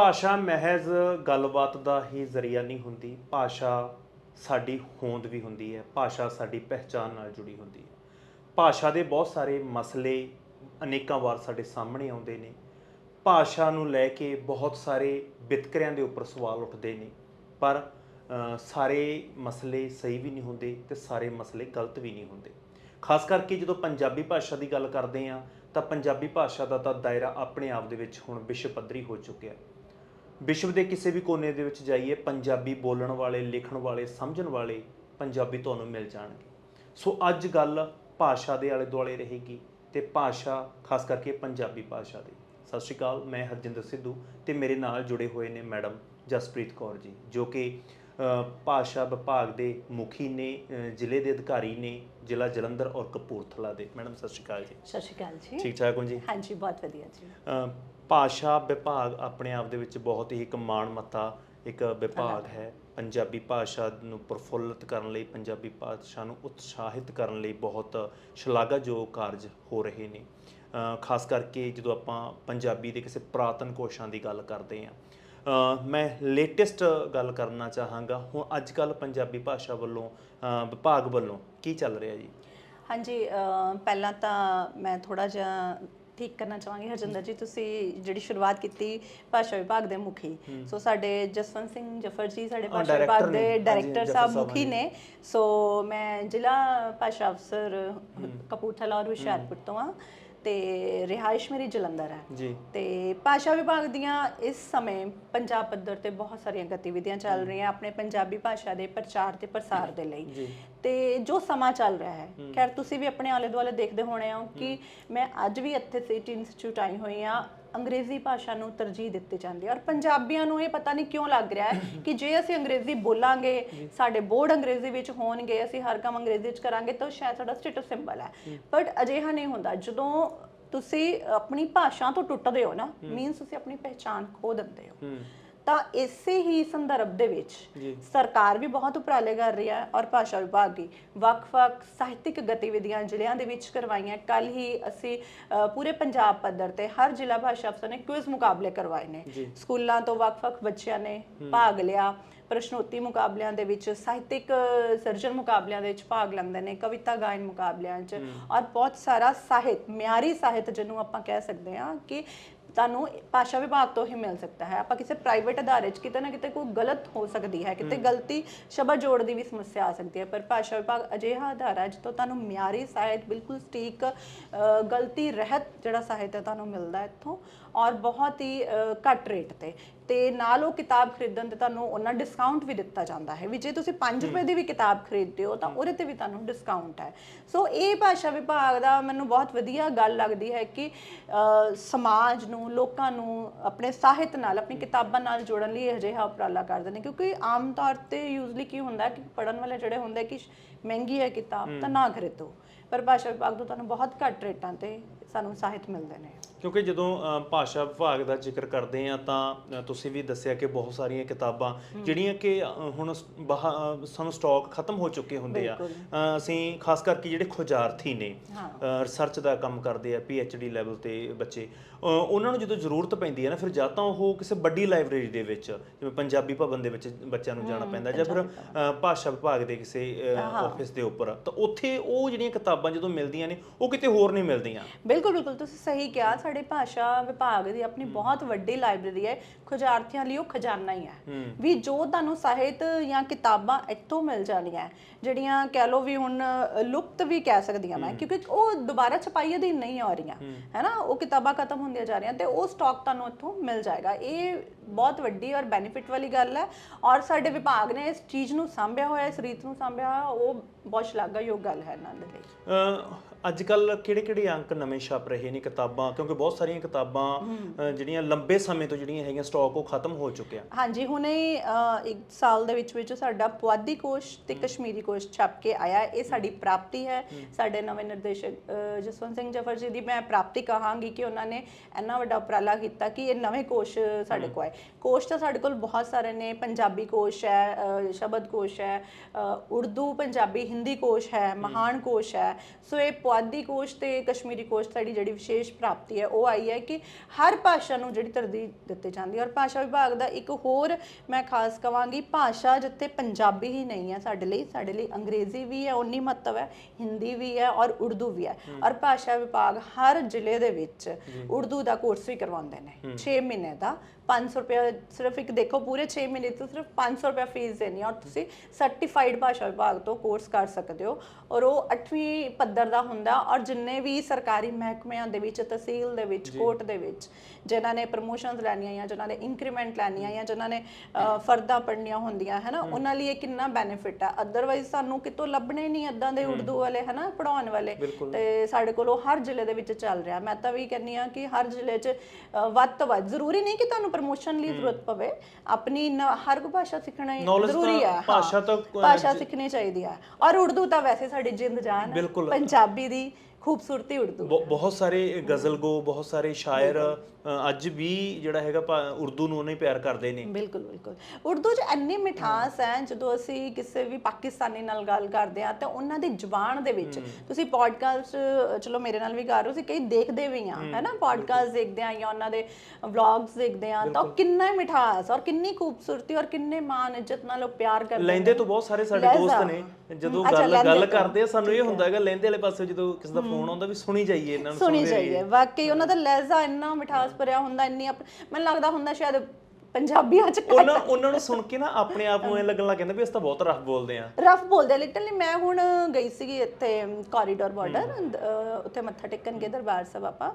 ਭਾਸ਼ਾ ਮਹਿਜ਼ ਗੱਲਬਾਤ ਦਾ ਹੀ ਜ਼ਰੀਆ ਨਹੀਂ ਹੁੰਦੀ। ਭਾਸ਼ਾ ਸਾਡੀ ਹੋਂਦ ਵੀ ਹੁੰਦੀ ਹੈ। ਭਾਸ਼ਾ ਸਾਡੀ ਪਹਿਚਾਨ ਨਾਲ ਜੁੜੀ ਹੁੰਦੀ ਹੈ। ਭਾਸ਼ਾ ਦੇ ਬਹੁਤ ਸਾਰੇ ਮਸਲੇ ਅਨੇਕਾਂ ਵਾਰ ਸਾਡੇ ਸਾਹਮਣੇ ਆਉਂਦੇ ਨੇ। ਭਾਸ਼ਾ ਨੂੰ ਲੈ ਕੇ ਬਹੁਤ ਸਾਰੇ ਵਿਤਕਰਿਆਂ ਦੇ ਉੱਪਰ ਸਵਾਲ ਉੱਠਦੇ ਨੇ। ਪਰ ਸਾਰੇ ਮਸਲੇ ਸਹੀ ਵੀ ਨਹੀਂ ਹੁੰਦੇ ਤੇ ਸਾਰੇ ਮਸਲੇ ਗਲਤ ਵੀ ਨਹੀਂ ਹੁੰਦੇ। ਖਾਸ ਕਰਕੇ ਜਦੋਂ ਪੰਜਾਬੀ ਭਾਸ਼ਾ ਦੀ ਗੱਲ ਕਰਦੇ ਆ ਤਾਂ ਪੰਜਾਬੀ ਭਾਸ਼ਾ ਦਾ ਤਾਂ ਦਾਇਰਾ ਆਪਣੇ ਆਪ ਦੇ ਵਿੱਚ ਹੁਣ ਵਿਸ਼ਵ ਪੱਧਰੀ ਹੋ ਚੁੱਕਿਆ ਵਿਸ਼ਵ ਦੇ ਕਿਸੇ ਵੀ ਕੋਨੇ ਦੇ ਵਿੱਚ ਜਾਈਏ ਪੰਜਾਬੀ ਬੋਲਣ ਵਾਲੇ ਲਿਖਣ ਵਾਲੇ ਸਮਝਣ ਵਾਲੇ ਪੰਜਾਬੀ ਤੁਹਾਨੂੰ ਮਿਲ ਜਾਣਗੇ। ਸੋ ਅੱਜ ਗੱਲ ਭਾਸ਼ਾ ਦੇ ਆਲੇ ਦੁਆਲੇ ਰਹੇਗੀ ਤੇ ਭਾਸ਼ਾ ਖਾਸ ਕਰਕੇ ਪੰਜਾਬੀ ਭਾਸ਼ਾ ਦੀ। ਸਤਿ ਸ਼੍ਰੀ ਅਕਾਲ ਮੈਂ ਹਰਜਿੰਦਰ ਸਿੱਧੂ ਤੇ ਮੇਰੇ ਨਾਲ ਜੁੜੇ ਹੋਏ ਨੇ ਮੈਡਮ ਜਸਪ੍ਰੀਤ ਕੌਰ ਜੀ ਜੋ ਕਿ ਭਾਸ਼ਾ ਵਿਭਾਗ ਦੇ ਮੁਖੀ ਨੇ ਜ਼ਿਲ੍ਹੇ ਦੇ ਅਧਿਕਾਰੀ ਨੇ ਜ਼ਿਲ੍ਹਾ ਜਲੰਧਰ ਔਰ ਕਪੂਰਥਲਾ ਦੇ। ਮੈਡਮ ਸਤਿ ਸ਼੍ਰੀ ਅਕਾਲ ਜੀ। ਸਤਿ ਸ਼੍ਰੀ ਅਕਾਲ ਜੀ। ਠੀਕ ਠਾਕ ਹੋ ਜੀ? ਹਾਂਜੀ ਬਹੁਤ ਵਧੀਆ ਜੀ। ਭਾਸ਼ਾ ਵਿਭਾਗ ਆਪਣੇ ਆਪ ਦੇ ਵਿੱਚ ਬਹੁਤ ਹੀ ਇੱਕ ਮਾਣਮੱਤਾ ਇੱਕ ਵਿਭਾਗ ਹੈ। ਪੰਜਾਬੀ ਭਾਸ਼ਾ ਨੂੰ ਪ੍ਰਫੁੱਲਤ ਕਰਨ ਲਈ, ਪੰਜਾਬੀ ਭਾਸ਼ਾ ਨੂੰ ਉਤਸ਼ਾਹਿਤ ਕਰਨ ਲਈ ਬਹੁਤ ਸ਼ਲਾਘਾਯੋਗ ਕਾਰਜ ਹੋ ਰਹੇ ਨੇ। ਖਾਸ ਕਰਕੇ ਜਦੋਂ ਆਪਾਂ ਪੰਜਾਬੀ ਦੇ ਕਿਸੇ ਪ੍ਰਾਤਨ ਕੋਸ਼ਾਂ ਦੀ ਗੱਲ ਕਰਦੇ ਹਾਂ। ਮੈਂ ਲੇਟੈਸਟ ਗੱਲ ਕਰਨਾ ਚਾਹਾਂਗਾ। ਹੁਣ ਅੱਜ ਕੱਲ ਪੰਜਾਬੀ ਭਾਸ਼ਾ ਵੱਲੋਂ ਵਿਭਾਗ ਵੱਲੋਂ ਕੀ ਚੱਲ ਰਿਹਾ ਜੀ? ਹਾਂਜੀ ਪਹਿਲਾਂ ਤਾਂ ਮੈਂ ਥੋੜਾ ਜਿਹਾ ਠੀਕ ਕਰਨਾ ਚਾਹਾਂਗੀ। ਹਰਜਿੰਦਰ ਜੀ ਤੁਸੀਂ ਜਿਹੜੀ ਸ਼ੁਰੂਆਤ ਕੀਤੀ ਭਾਸ਼ਾ ਵਿਭਾਗ ਦੇ ਮੁਖੀ ਸੋ ਸਾਡੇ ਜਸਵੰਤ ਸਿੰਘ ਜਫਰ ਜੀ ਸਾਡੇ ਭਾਸ਼ਾ ਵਿਭਾਗ। ਦੇ ਡਾਇਰੈਕਟਰ ਸਾਹਿਬ ਮੁਖੀ। ਨੇ। ਸੋ ਮੈਂ ਜ਼ਿਲ੍ਹਾ ਭਾਸ਼ਾ ਅਫਸਰ ਕਪੂਰਥਲਾ ਔਰ ਹੁਸ਼ਿਆਰਪੁਰ ਤੋਂ ਆ ਤੇ ਰਿਹਾਇਸ਼ ਮੇਰੀ ਜਲੰਧਰ ਹੈ। ਜੀ। ਤੇ ਭਾਸ਼ਾ ਵਿਭਾਗ ਦੀਆਂ ਇਸ ਸਮੇਂ ਪੰਜਾਬ ਪੱਧਰ ਤੇ ਬਹੁਤ ਸਾਰੀਆਂ ਗਤੀਵਿਧੀਆਂ ਚੱਲ ਰਹੀਆਂ ਆਪਣੇ ਪੰਜਾਬੀ ਭਾਸ਼ਾ ਦੇ ਪ੍ਰਚਾਰ ਤੇ ਪ੍ਰਸਾਰ ਦੇ ਲਈ। ਤੇ ਜੋ ਸਮਾਂ ਚੱਲ ਰਿਹਾ ਹੈ ਖੈਰ ਤੁਸੀਂ ਵੀ ਆਪਣੇ ਆਲੇ ਦੁਆਲੇ ਦੇਖਦੇ ਹੋਣੇ ਹੋ ਕਿ ਮੈਂ ਅੱਜ ਵੀ ਇੱਥੇ ਸਿਟੀ ਇੰਸਟੀਚਿਊਟ ਆਈ ਹੋਈ ਆ ਅੰਗਰੇਜ਼ੀ ਭਾਸ਼ਾ ਨੂੰ ਤਰਜੀਹ ਦਿੱਤੀ ਜਾਂਦੀ ਹੈ। ਔਰ ਪੰਜਾਬੀਆਂ ਨੂੰ ਇਹ ਪਤਾ ਨਹੀਂ ਕਿਉਂ ਲੱਗ ਰਿਹਾ ਹੈ ਕਿ ਜੇ ਅਸੀਂ ਅੰਗਰੇਜ਼ੀ ਬੋਲਾਂਗੇ ਸਾਡੇ ਬੋਰਡ ਅੰਗਰੇਜ਼ੀ ਵਿੱਚ ਹੋਣਗੇ ਅਸੀਂ ਹਰ ਕੰਮ ਅੰਗਰੇਜ਼ੀ ਵਿੱਚ ਕਰਾਂਗੇ ਤਾਂ ਸ਼ਾਇਦ ਸਾਡਾ ਸਟੇਟਸ ਸਿੰਬਲ ਹੈ। ਬਟ ਅਜਿਹਾ ਨਹੀਂ ਹੁੰਦਾ। ਜਦੋਂ ਤੁਸੀਂ ਆਪਣੀ ਭਾਸ਼ਾ ਤੋਂ ਟੁੱਟਦੇ ਹੋ ਨਾ ਮੀਨਸ ਤੁਸੀਂ ਆਪਣੀ ਪਹਿਚਾਨ ਖੋ ਦਿੰਦੇ ਹੋ। ਹੂੰ। ਤਾਂ ਇਸੇ ਹੀ ਸੰਦਰਭ ਦੇ ਵਿੱਚ ਸਰਕਾਰ ਵੀ ਬਹੁਤ ਉਪਰਾਲੇ ਕਰ ਰਹੀ ਹੈ ਔਰ ਭਾਸ਼ਾ ਵਿਭਾਗ ਵੀ ਵੱਖ-ਵੱਖ ਸਾਹਿਤਿਕ ਗਤੀਵਿਧੀਆਂ ਜ਼ਿਲ੍ਹਿਆਂ ਦੇ ਵਿੱਚ ਕਰਵਾਈਆਂ। ਕੱਲ ਹੀ ਅਸੀਂ ਪੂਰੇ ਪੰਜਾਬ ਪੱਧਰ ਤੇ ਹਰ ਜ਼ਿਲ੍ਹਾ ਭਾਸ਼ਾ ਅਫਸਰ ਨੇ ਕੁਇਜ਼ ਮੁਕਾਬਲੇ ਕਰਵਾਏ ਨੇ। ਸਕੂਲਾਂ ਤੋਂ ਵੱਖ-ਵੱਖ ਬੱਚਿਆਂ ਨੇ ਭਾਗ ਲਿਆ। ਪ੍ਰਸ਼ਨੋਤੀ ਮੁਕਾਬਲਿਆਂ ਦੇ ਵਿੱਚ ਸਾਹਿਤਿਕ ਅ, ਸਿਰਜਣ ਮੁਕਾਬਲਿਆਂ ਦੇ ਵਿੱਚ ਭਾਗ ਲੈਂਦੇ ਨੇ ਕਵਿਤਾ ਗਾਇਨ ਮੁਕਾਬਲਿਆਂ 'ਚ ਔਰ ਬਹੁਤ ਸਾਰਾ ਸਾਹਿਤ ਮਿਆਰੀ ਸਾਹਿਤ ਜਿਹਨੂੰ ਆਪਾਂ ਕਹਿ ਸਕਦੇ ਹਾਂ ਕਿ ਤੁਹਾਨੂੰ ਭਾਸ਼ਾ ਵਿਭਾਗ ਤੋਂ ਹੀ ਮਿਲ ਸਕਦਾ ਹੈ। ਆਪਾਂ ਕਿਸੇ ਪ੍ਰਾਈਵੇਟ ਅਦਾਰੇ 'ਚ ਕਿਤੇ ਨਾ ਕਿਤੇ ਕੋਈ ਗਲਤ ਹੋ ਸਕਦੀ ਹੈ ਕਿਤੇ ਗਲਤੀ ਸ਼ਬਦ ਜੋੜ ਦੀ ਵੀ ਸਮੱਸਿਆ ਆ ਸਕਦੀ ਹੈ। ਪਰ ਭਾਸ਼ਾ ਵਿਭਾਗ ਅਜਿਹਾ ਅਦਾਰਾ ਜਿੱਥੋਂ ਤੁਹਾਨੂੰ ਮਿਆਰੀ ਸਾਹਿਤ ਬਿਲਕੁਲ ਸਟੀਕ ਗਲਤੀ ਰਹਿਤ ਜਿਹੜਾ ਸਾਹਿਤ ਹੈ ਤੁਹਾਨੂੰ ਮਿਲਦਾ ਹੈ ਇੱਥੋਂ। ਔਰ ਬਹੁਤ ਹੀ ਘੱਟ ਰੇਟ ਤੇ। ਤੇ ਨਾਲ ਉਹ ਕਿਤਾਬ ਖਰੀਦਣ ਤੇ ਤੁਹਾਨੂੰ ਉਹਨਾਂ ਡਿਸਕਾਊਂਟ ਵੀ ਦਿੱਤਾ ਜਾਂਦਾ ਹੈ ਵੀ ਜੇ ਤੁਸੀਂ 5 ਰੁਪਏ ਦੀ ਵੀ ਕਿਤਾਬ ਖਰੀਦਦੇ ਹੋ ਤਾਂ ਉਹਦੇ ਤੇ ਵੀ ਤੁਹਾਨੂੰ ਡਿਸਕਾਊਂਟ ਹੈ। ਸੋ ਇਹ ਭਾਸ਼ਾ ਵਿਭਾਗ ਦਾ ਮੈਨੂੰ ਬਹੁਤ ਵਧੀਆ ਗੱਲ ਲੱਗਦੀ ਹੈ ਕਿ ਸਮਾਜ ਨੂੰ ਲੋਕਾਂ ਨੂੰ ਆਪਣੇ ਸਾਹਿਤ ਨਾਲ ਆਪਣੀ ਕਿਤਾਬਾਂ ਨਾਲ ਜੋੜਨ ਲਈ ਅਜਿਹਾ ਉਪਰਾਲਾ ਕਰਦੇ ਨੇ। ਕਿਉਂਕਿ ਆਮ ਤੌਰ ਤੇ ਯੂਜ਼ਲੀ ਕੀ ਹੁੰਦਾ ਕਿ ਪੜਨ ਵਾਲੇ ਜਿਹੜੇ ਹੁੰਦੇ ਕਿ ਮਹਿੰਗੀ ਹੈ ਕਿਤਾਬ ਤਾਂ ਨਾ ਖਰੀਦੋ। ਪਰ ਭਾਸ਼ਾ ਵਿਭਾਗ ਤੋਂ ਤੁਹਾਨੂੰ ਬਹੁਤ ਘੱਟ ਰੇਟਾਂ ਤੇ ਸਾਨੂੰ ਸਾਹਿਤ ਮਿਲਦੇ ਨੇ। ਕਿਉਂਕਿ ਜਦੋਂ ਅ, ਭਾਸ਼ਾ ਵਿਭਾਗ ਦਾ ਜ਼ਿਕਰ ਕਰਦੇ ਆ ਤਾਂ ਅ, ਤੁਸੀਂ ਵੀ ਦੱਸਿਆ ਕਿ ਬਹੁਤ ਸਾਰੀਆਂ ਕਿਤਾਬਾਂ ਜਿਹੜੀਆਂ ਕਿ ਅ, ਹੁਣ ਸ- ਬਾਹ- ਅ, ਸਾਨੂੰ ਸਟਾਕ ਖਤਮ ਹੋ ਚੁੱਕੇ ਹੁੰਦੇ ਆ। ਅ, ਅਸੀਂ ਖਾਸ ਕਰਕੇ ਜਿਹੜੇ ਖੋਜਾਰਥੀ ਨੇ ਰਿਸਰਚ ਦਾ ਕੰਮ ਕਰਦੇ ਆ ਡੀ ਲੈਵਲ ਤੇ ਬੱਚੇ ਅ, ਉਹਨਾਂ ਨੂੰ ਜਦੋਂ ਜ਼ਰੂਰਤ ਪੈਂਦੀ ਹੈ ਨਾ ਫਿਰ ਜਾਂ ਤਾਂ ਉਹ ਕਿਸੇ ਵੱਡੀ ਲਾਇਬ੍ਰੇਰੀ ਦੇ ਵਿੱਚ ਜਿਵੇਂ ਪੰਜਾਬੀ ਭਵਨ ਦੇ ਵਿੱਚ ਬੱਚਿਆਂ ਨੂੰ ਜਾਣਾ ਪੈਂਦਾ ਜਾਂ ਫਿਰ ਅ, ਭਾਸ਼ਾ ਵਿਭਾਗ ਦੇ ਕਿਸੇ ਆਫਿਸ ਦੇ ਉੱਪਰ। ਤਾਂ ਉੱਥੇ ਉਹ ਜਿਹੜੀਆਂ ਕਿਤਾਬਾਂ ਜਦੋਂ ਮਿਲਦੀਆਂ ਨੇ ਉਹ ਕਿਤੇ ਹੋਰ ਨਹੀਂ ਮਿਲਦੀਆਂ। ਬਿਲਕੁਲ। ਬਿਲਕੁਲ ਤੁਸੀਂ ਸਹੀ ਕਿਹਾ ਸਾਡੇ ਭਾਸ਼ਾ ਵਿਭਾਗ ਦੀ ਆਪਣੀ ਬਹੁਤ ਵੱਡੀ ਲਾਇਬ੍ਰੇਰੀ ਹੈ। ਖੋਜਾਰਥੀਆਂ ਲਈ ਉਹ ਖਜ਼ਾਨਾ ਹੀ ਹੈ। ਵੀ ਜੋ ਤੁਹਾਨੂੰ ਸਾਹਿਤ ਜਾਂ ਕਿਤਾਬਾਂ ਇੱਥੋਂ ਮਿਲ ਜਾਣੀਆਂ ਜਿਹੜੀਆਂ ਕਹਿ ਲੋ ਵੀ ਹੁਣ ਲੁਪਤ ਵੀ ਕਹਿ ਸਕਦੀ ਹਾਂ। ਮੈਂ ਕਿਉਂਕਿ ਉਹ ਦੁਬਾਰਾ ਛਪਾਈ ਅਧੀਨ ਨਹੀਂ ਆ ਰਹੀਆਂ। ਹੈਨਾ? ਉਹ ਕਿਤਾਬਾਂ ਖਤਮ ਹੁੰਦੀਆਂ ਜਾ ਰਹੀਆਂ ਤੇ ਉਹ ਸਟਾਕ ਤੁਹਾਨੂੰ ਇੱਥੋਂ ਮਿਲ ਜਾਏਗਾ। ਇਹ ਬਹੁਤ ਵੱਡੀ ਔਰ ਬੈਨੀਫਿਟ ਵਾਲੀ ਗੱਲ ਹੈ। ਔਰ ਸਾਡੇ ਵਿਭਾਗ ਨੇ ਇਸ ਚੀਜ਼ ਨੂੰ ਸਾਂਭਿਆ ਹੋਇਆ ਇਸ ਰੀਤ ਨੂੰ ਸਾਂਭਿਆ ਹੋਇਆ ਉਹ ਬਹੁਤ ਸ਼ਲਾਘਾਯੋਗ ਗੱਲ ਹੈ ਇਹਨਾਂ ਦੇ ਲਈ। ਅੱਜ ਕੱਲ ਕਿਹੜੇ ਕਿਹੜੇ ਅੰਕ ਨਵੇਂ ਛਪ ਰਹੇ ਨੇ ਕਿਤਾਬਾਂ? ਕਿਉਂਕਿ ਬਹੁਤ ਸਾਰੀਆਂ ਕਿਤਾਬਾਂ ਅ, ਜਿਹੜੀਆਂ ਲੰਬੇ ਸਮੇਂ ਤੋਂ ਜਿਹੜੀਆਂ ਹੈਗੀਆਂ ਸਟਾਕ ਉਹ ਖਤਮ ਹੋ ਚੁੱਕਿਆ। ਹਾਂਜੀ ਹੁਣੇ ਅ, ਇੱਕ ਸਾਲ ਦੇ ਵਿੱਚ ਵਿੱਚ ਸਾਡਾ ਪੁਆਧੀ ਕੋਸ਼ ਤੇ ਕਸ਼ਮੀਰੀ ਕੋਸ਼ ਛਪ ਕੇ ਆਇਆ ਹੈ। ਇਹ ਸਾਡੀ ਪ੍ਰਾਪਤੀ ਹੈ। ਸਾਡੇ ਨਵੇਂ ਨਿਰਦੇਸ਼ਕ ਅ, ਜਸਵੰਤ ਸਿੰਘ ਜਫਰ ਜੀ ਦੀ ਮੈਂ ਪ੍ਰਾਪਤੀ ਕਹਾਂਗੀ ਕਿ ਉਹਨਾਂ ਨੇ ਇੰਨਾ ਵੱਡਾ ਉਪਰਾਲਾ ਕੀਤਾ ਕਿ ਇਹ ਨਵੇਂ ਕੋਸ਼ ਸਾਡੇ ਕੋਲ ਆਏ। ਕੋਸ਼ ਤਾਂ ਸਾਡੇ ਕੋਲ ਬਹੁਤ ਸਾਰੇ ਨੇ। ਪੰਜਾਬੀ ਕੋਸ਼ ਹੈ ਅ, ਸ਼ਬਦ ਕੋਸ਼ ਹੈ ਅ, ਉਰਦੂ ਪੰਜਾਬੀ ਹਿੰਦੀ ਕੋਸ਼ ਹੈ। ਮਹਾਨ ਕੋਸ਼ ਹੈ। ਸੋ ਇਹ ਪੁਆਧੀ ਕੋਸ਼ ਤੇ ਕਸ਼ਮੀਰੀ ਕੋਸ਼ ਸਾਡੀ ਜਿਹੜੀ ਵਿਸ਼ੇਸ਼ ਪ੍ਰਾਪਤੀ ਹੈ ਉਹ ਆਈ ਹੈ ਕਿ ਹਰ ਭਾਸ਼ਾ ਨੂੰ ਜਿਹੜੀ ਤਰਜੀਹ ਦਿੱਤੀ ਜਾਂਦੀ ਹੈ ਔਰ ਭਾਸ਼ਾ ਵਿਭਾਗ ਦਾ ਇੱਕ ਹੋਰ ਮੈਂ ਖਾਸ ਕਵਾਂਗੀ ਭਾਸ਼ਾ ਜਿੱਥੇ ਪੰਜਾਬੀ ਹੀ ਨਹੀਂ ਹੈ ਸਾਡੇ ਲਈ ਸਾਡੇ ਲਈ ਅੰਗਰੇਜ਼ੀ ਵੀ ਹੈ ਉਨੀ ਮਹੱਤਵ ਹੈ ਹਿੰਦੀ ਵੀ ਹੈ ਔਰ ਉਰਦੂ ਵੀ ਹੈ ਔਰ ਭਾਸ਼ਾ ਵਿਭਾਗ ਹਰ ਜ਼ਿਲ੍ਹੇ ਦੇ ਵਿੱਚ ਉਰਦੂ ਦਾ ਕੋਰਸ ਵੀ ਕਰਵਾਉਂਦੇ ਨੇ 6 ਮਹੀਨੇ ਦਾ 500 ਰੁਪਏ ਸਿਰਫ ਇੱਕ ਦੇਖੋ ਪੂਰੇ 6 ਮਹੀਨੇ ਤੋਂ ਸਿਰਫ 500 ਰੁਪਏ ਫੀਸ ਦੇਣੀ ਹੈ ਔਰ ਤੁਸੀਂ ਸਰਟੀਫਾਈਡ ਭਾਸ਼ਾ ਵਿਭਾਗ ਤੋਂ ਕੋਰਸ ਕਰ ਸਕਦੇ ਹੋ ਔਰ ਉਹ 8ਵੀਂ ਪੱਧਰ ਦਾ ਹੁੰਦਾ ਔਰ ਜਿੰਨੇ ਵੀ ਸਰਕਾਰੀ ਮਹਿਕਮਿਆਂ ਦੇ ਵਿੱਚ ਤਹਿਸੀਲ ਦੇ ਵਿੱਚ ਕੋਰਟ ਦੇ ਵਿੱਚ ਜਿਨ੍ਹਾਂ ਨੇ ਪ੍ਰਮੋਸ਼ਨਸ ਲੈਣੀਆਂ ਜਾਂ ਜਿਨ੍ਹਾਂ ਨੇ ਇੰਕਰੀਮੈਂਟ ਲੈਣੀਆਂ ਜਾਂ ਜਿਨ੍ਹਾਂ ਨੇ ਫਰਦਾਂ ਪੜਨੀਆਂ ਹੁੰਦੀਆਂ ਹੈ। ਨਾ ਉਹਨਾਂ ਲਈ ਇਹ ਕਿੰਨਾ ਬੈਨੀਫਿਟ ਹੈ ਅਦਰਵਾਈਜ਼ ਸਾਨੂੰ ਕਿਤੋਂ ਲੱਭਣੇ ਨਹੀਂ ਇਦਾਂ ਦੇ ਉਰਦੂ ਵਾਲੇ ਹੈ ਨਾ ਪੜਾਉਣ ਵਾਲੇ ਤੇ ਸਾਡੇ ਕੋਲ ਉਹ ਹਰ ਜ਼ਿਲ੍ਹੇ ਦੇ ਵਿੱਚ ਚੱਲ ਰਿਹਾ। ਮੈਂ ਤਾਂ ਵੀ ਕਹਿੰਨੀ ਆ ਕਿ ਹਰ ਜ਼ਿਲ੍ਹੇ 'ਚ ਵੱਧ ਤੋਂ ਵੱਧ ਜ਼ਰੂਰੀ ਨਹੀਂ ਕਿ ਤੁਹਾਨੂੰ ਪ੍ਰਮੋਸ਼ਨ ਲਈ ਜ਼ਰੂਰਤ ਪਵੇ ਆਪਣੀ ਨ- ਹਰ ਕੋਈ ਭਾਸ਼ਾ ਸਿੱਖਣਾ ਹੀ Knowledge ਜ਼ਰੂਰੀ ਤਾਂ- ਹੈ ਹਾਂ। ਭਾਸ਼ਾ ਤਾਂ, ਭਾਸ਼ਾ ਸਿੱਖਣੀ ਚਾਹੀਦੀ ਹੈ ਔਰ ਉਰਦੂ ਤਾਂ ਵੈਸੇ ਸਾਡੀ ਜਿੰਦ ਜਾਨ ਹੈ ਬਿਲਕੁਲ। ਪੰਜਾਬੀ ਦੀ ਖੂਬਸੂਰਤੀ ਉਰਦੂ ਬਹੁ- ਬਹੁਤ ਸਾਰੇ ਗਜ਼ਲ ਗੋ ਬਹੁਤ ਸਾਰੇ ਸ਼ਾਇਰ ਅ, ਅੱਜ ਵੀ ਜਿਹੜਾ ਹੈਗਾ ਭਾ- ਉਰਦੂ ਨੂੰ ਉਹਨੇ ਪਿਆਰ ਕਰਦੇ ਨੇ। ਬਿਲਕੁਲ ਬਿਲਕੁਲ। ਉਰਦੂ 'ਚ ਇੰਨੀ ਮਿਠਾਸ ਹੈ ਜਦੋਂ ਅਸੀਂ ਕਿਸੇ ਵੀ ਪਾਕਿਸਤਾਨੀ ਨਾਲ ਗੱਲ ਕਰਦੇ ਆ ਤਾਂ ਉਹਨਾਂ ਦੀ ਜ਼ੁਬਾਨ ਦੇ ਵਿੱਚ ਤੁਸੀਂ ਪੋਡਕਾਸਟ ਚਲੋ ਮੇਰੇ ਨਾਲ ਵੀ ਕਰ ਰਹੇ ਹੋ ਸੀ ਕਈ ਦੇਖਦੇ ਵੀ ਆ ਹੈ ਨਾ ਪੋਡਕਾਸਟ ਦੇਖਦੇ ਆ ਜਾਂ ਉਹਨਾਂ ਦੇ ਵਲੌਗਸ ਦੇਖਦੇ ਆ ਤਾਂ ਉਹ ਕਿੰਨਾ ਹੀ ਮਿਠਾਸ ਔਰ ਕਿੰਨੀ ਖੂਬਸੂਰਤੀ ਔਰ ਕਿੰਨੇ ਮਾਣ ਇੱਜ਼ਤ ਨਾਲ ਉਹ ਪਿਆਰ ਕਰਦੇ ਲੈਂਦੇ ਤੋਂ ਬਹੁਤ ਸਾਰੇ ਸਾਡੇ ਲਹਿਜ਼ਾ। ਦੋਸਤ ਨੇ। ਜਦੋਂ ਅੱਛਾ, ਗੱਲ ਗੱਲ। ਕਰਦੇ ਆ ਸਾਨੂੰ ਇਹ ਹੁੰਦਾ ਹੈਗਾ ਲੈਂਦੇ ਵਾਲੇ ਪਾਸੇ ਜਦੋਂ ਕਿਸੇ ਦਾ ਫੋਨ ਆਉਂਦਾ ਵੀ ਸੁਣੀ ਜਾਈਏ ਇਹਨਾਂ ਨੂੰ ਸੁਣੀ ਸੁਣਦੇ। ਜਾਈਏ। ਵਾਕਈ ਉਹਨਾਂ ਦਾ ਲਹਿਜ਼ਾ ਇੰਨਾ ਮਿਠਾਸ ਭਰਿਆ ਹੁੰਦਾ ਇੰਨੀ ਆਪ- ਮੈਨੂੰ ਲੱਗਦਾ ਹੁੰਦਾ ਸ਼ਾਇਦ ਪੰਜਾਬੀਆਂ 'ਚ ਉਹਨਾਂ ਉਹਨਾਂ ਨੂੰ ਸੁਣ ਕੇ ਨਾ ਆਪਣੇ ਆਪ ਨੂੰ ਐ ਲੱਗਣ ਲੱਗ ਜਾਂਦਾ ਵੀ ਅਸੀਂ ਤਾਂ ਬਹੁਤ ਰਫ ਬੋਲਦੇ ਆ ਰਫ ਬੋਲਦੇ ਲਿਟਰਲੀ ਮੈਂ ਹੁਣ ਗਈ ਸੀਗੀ ਇੱਥੇ ਕੋਰੀਡੋਰ ਬਾਰਡਰ ਉੱਥੇ ਮੱਥਾ ਟੇਕਣ ਗਏ ਦਰਬਾਰ ਸਾਹਿਬ ਆਪਾਂ।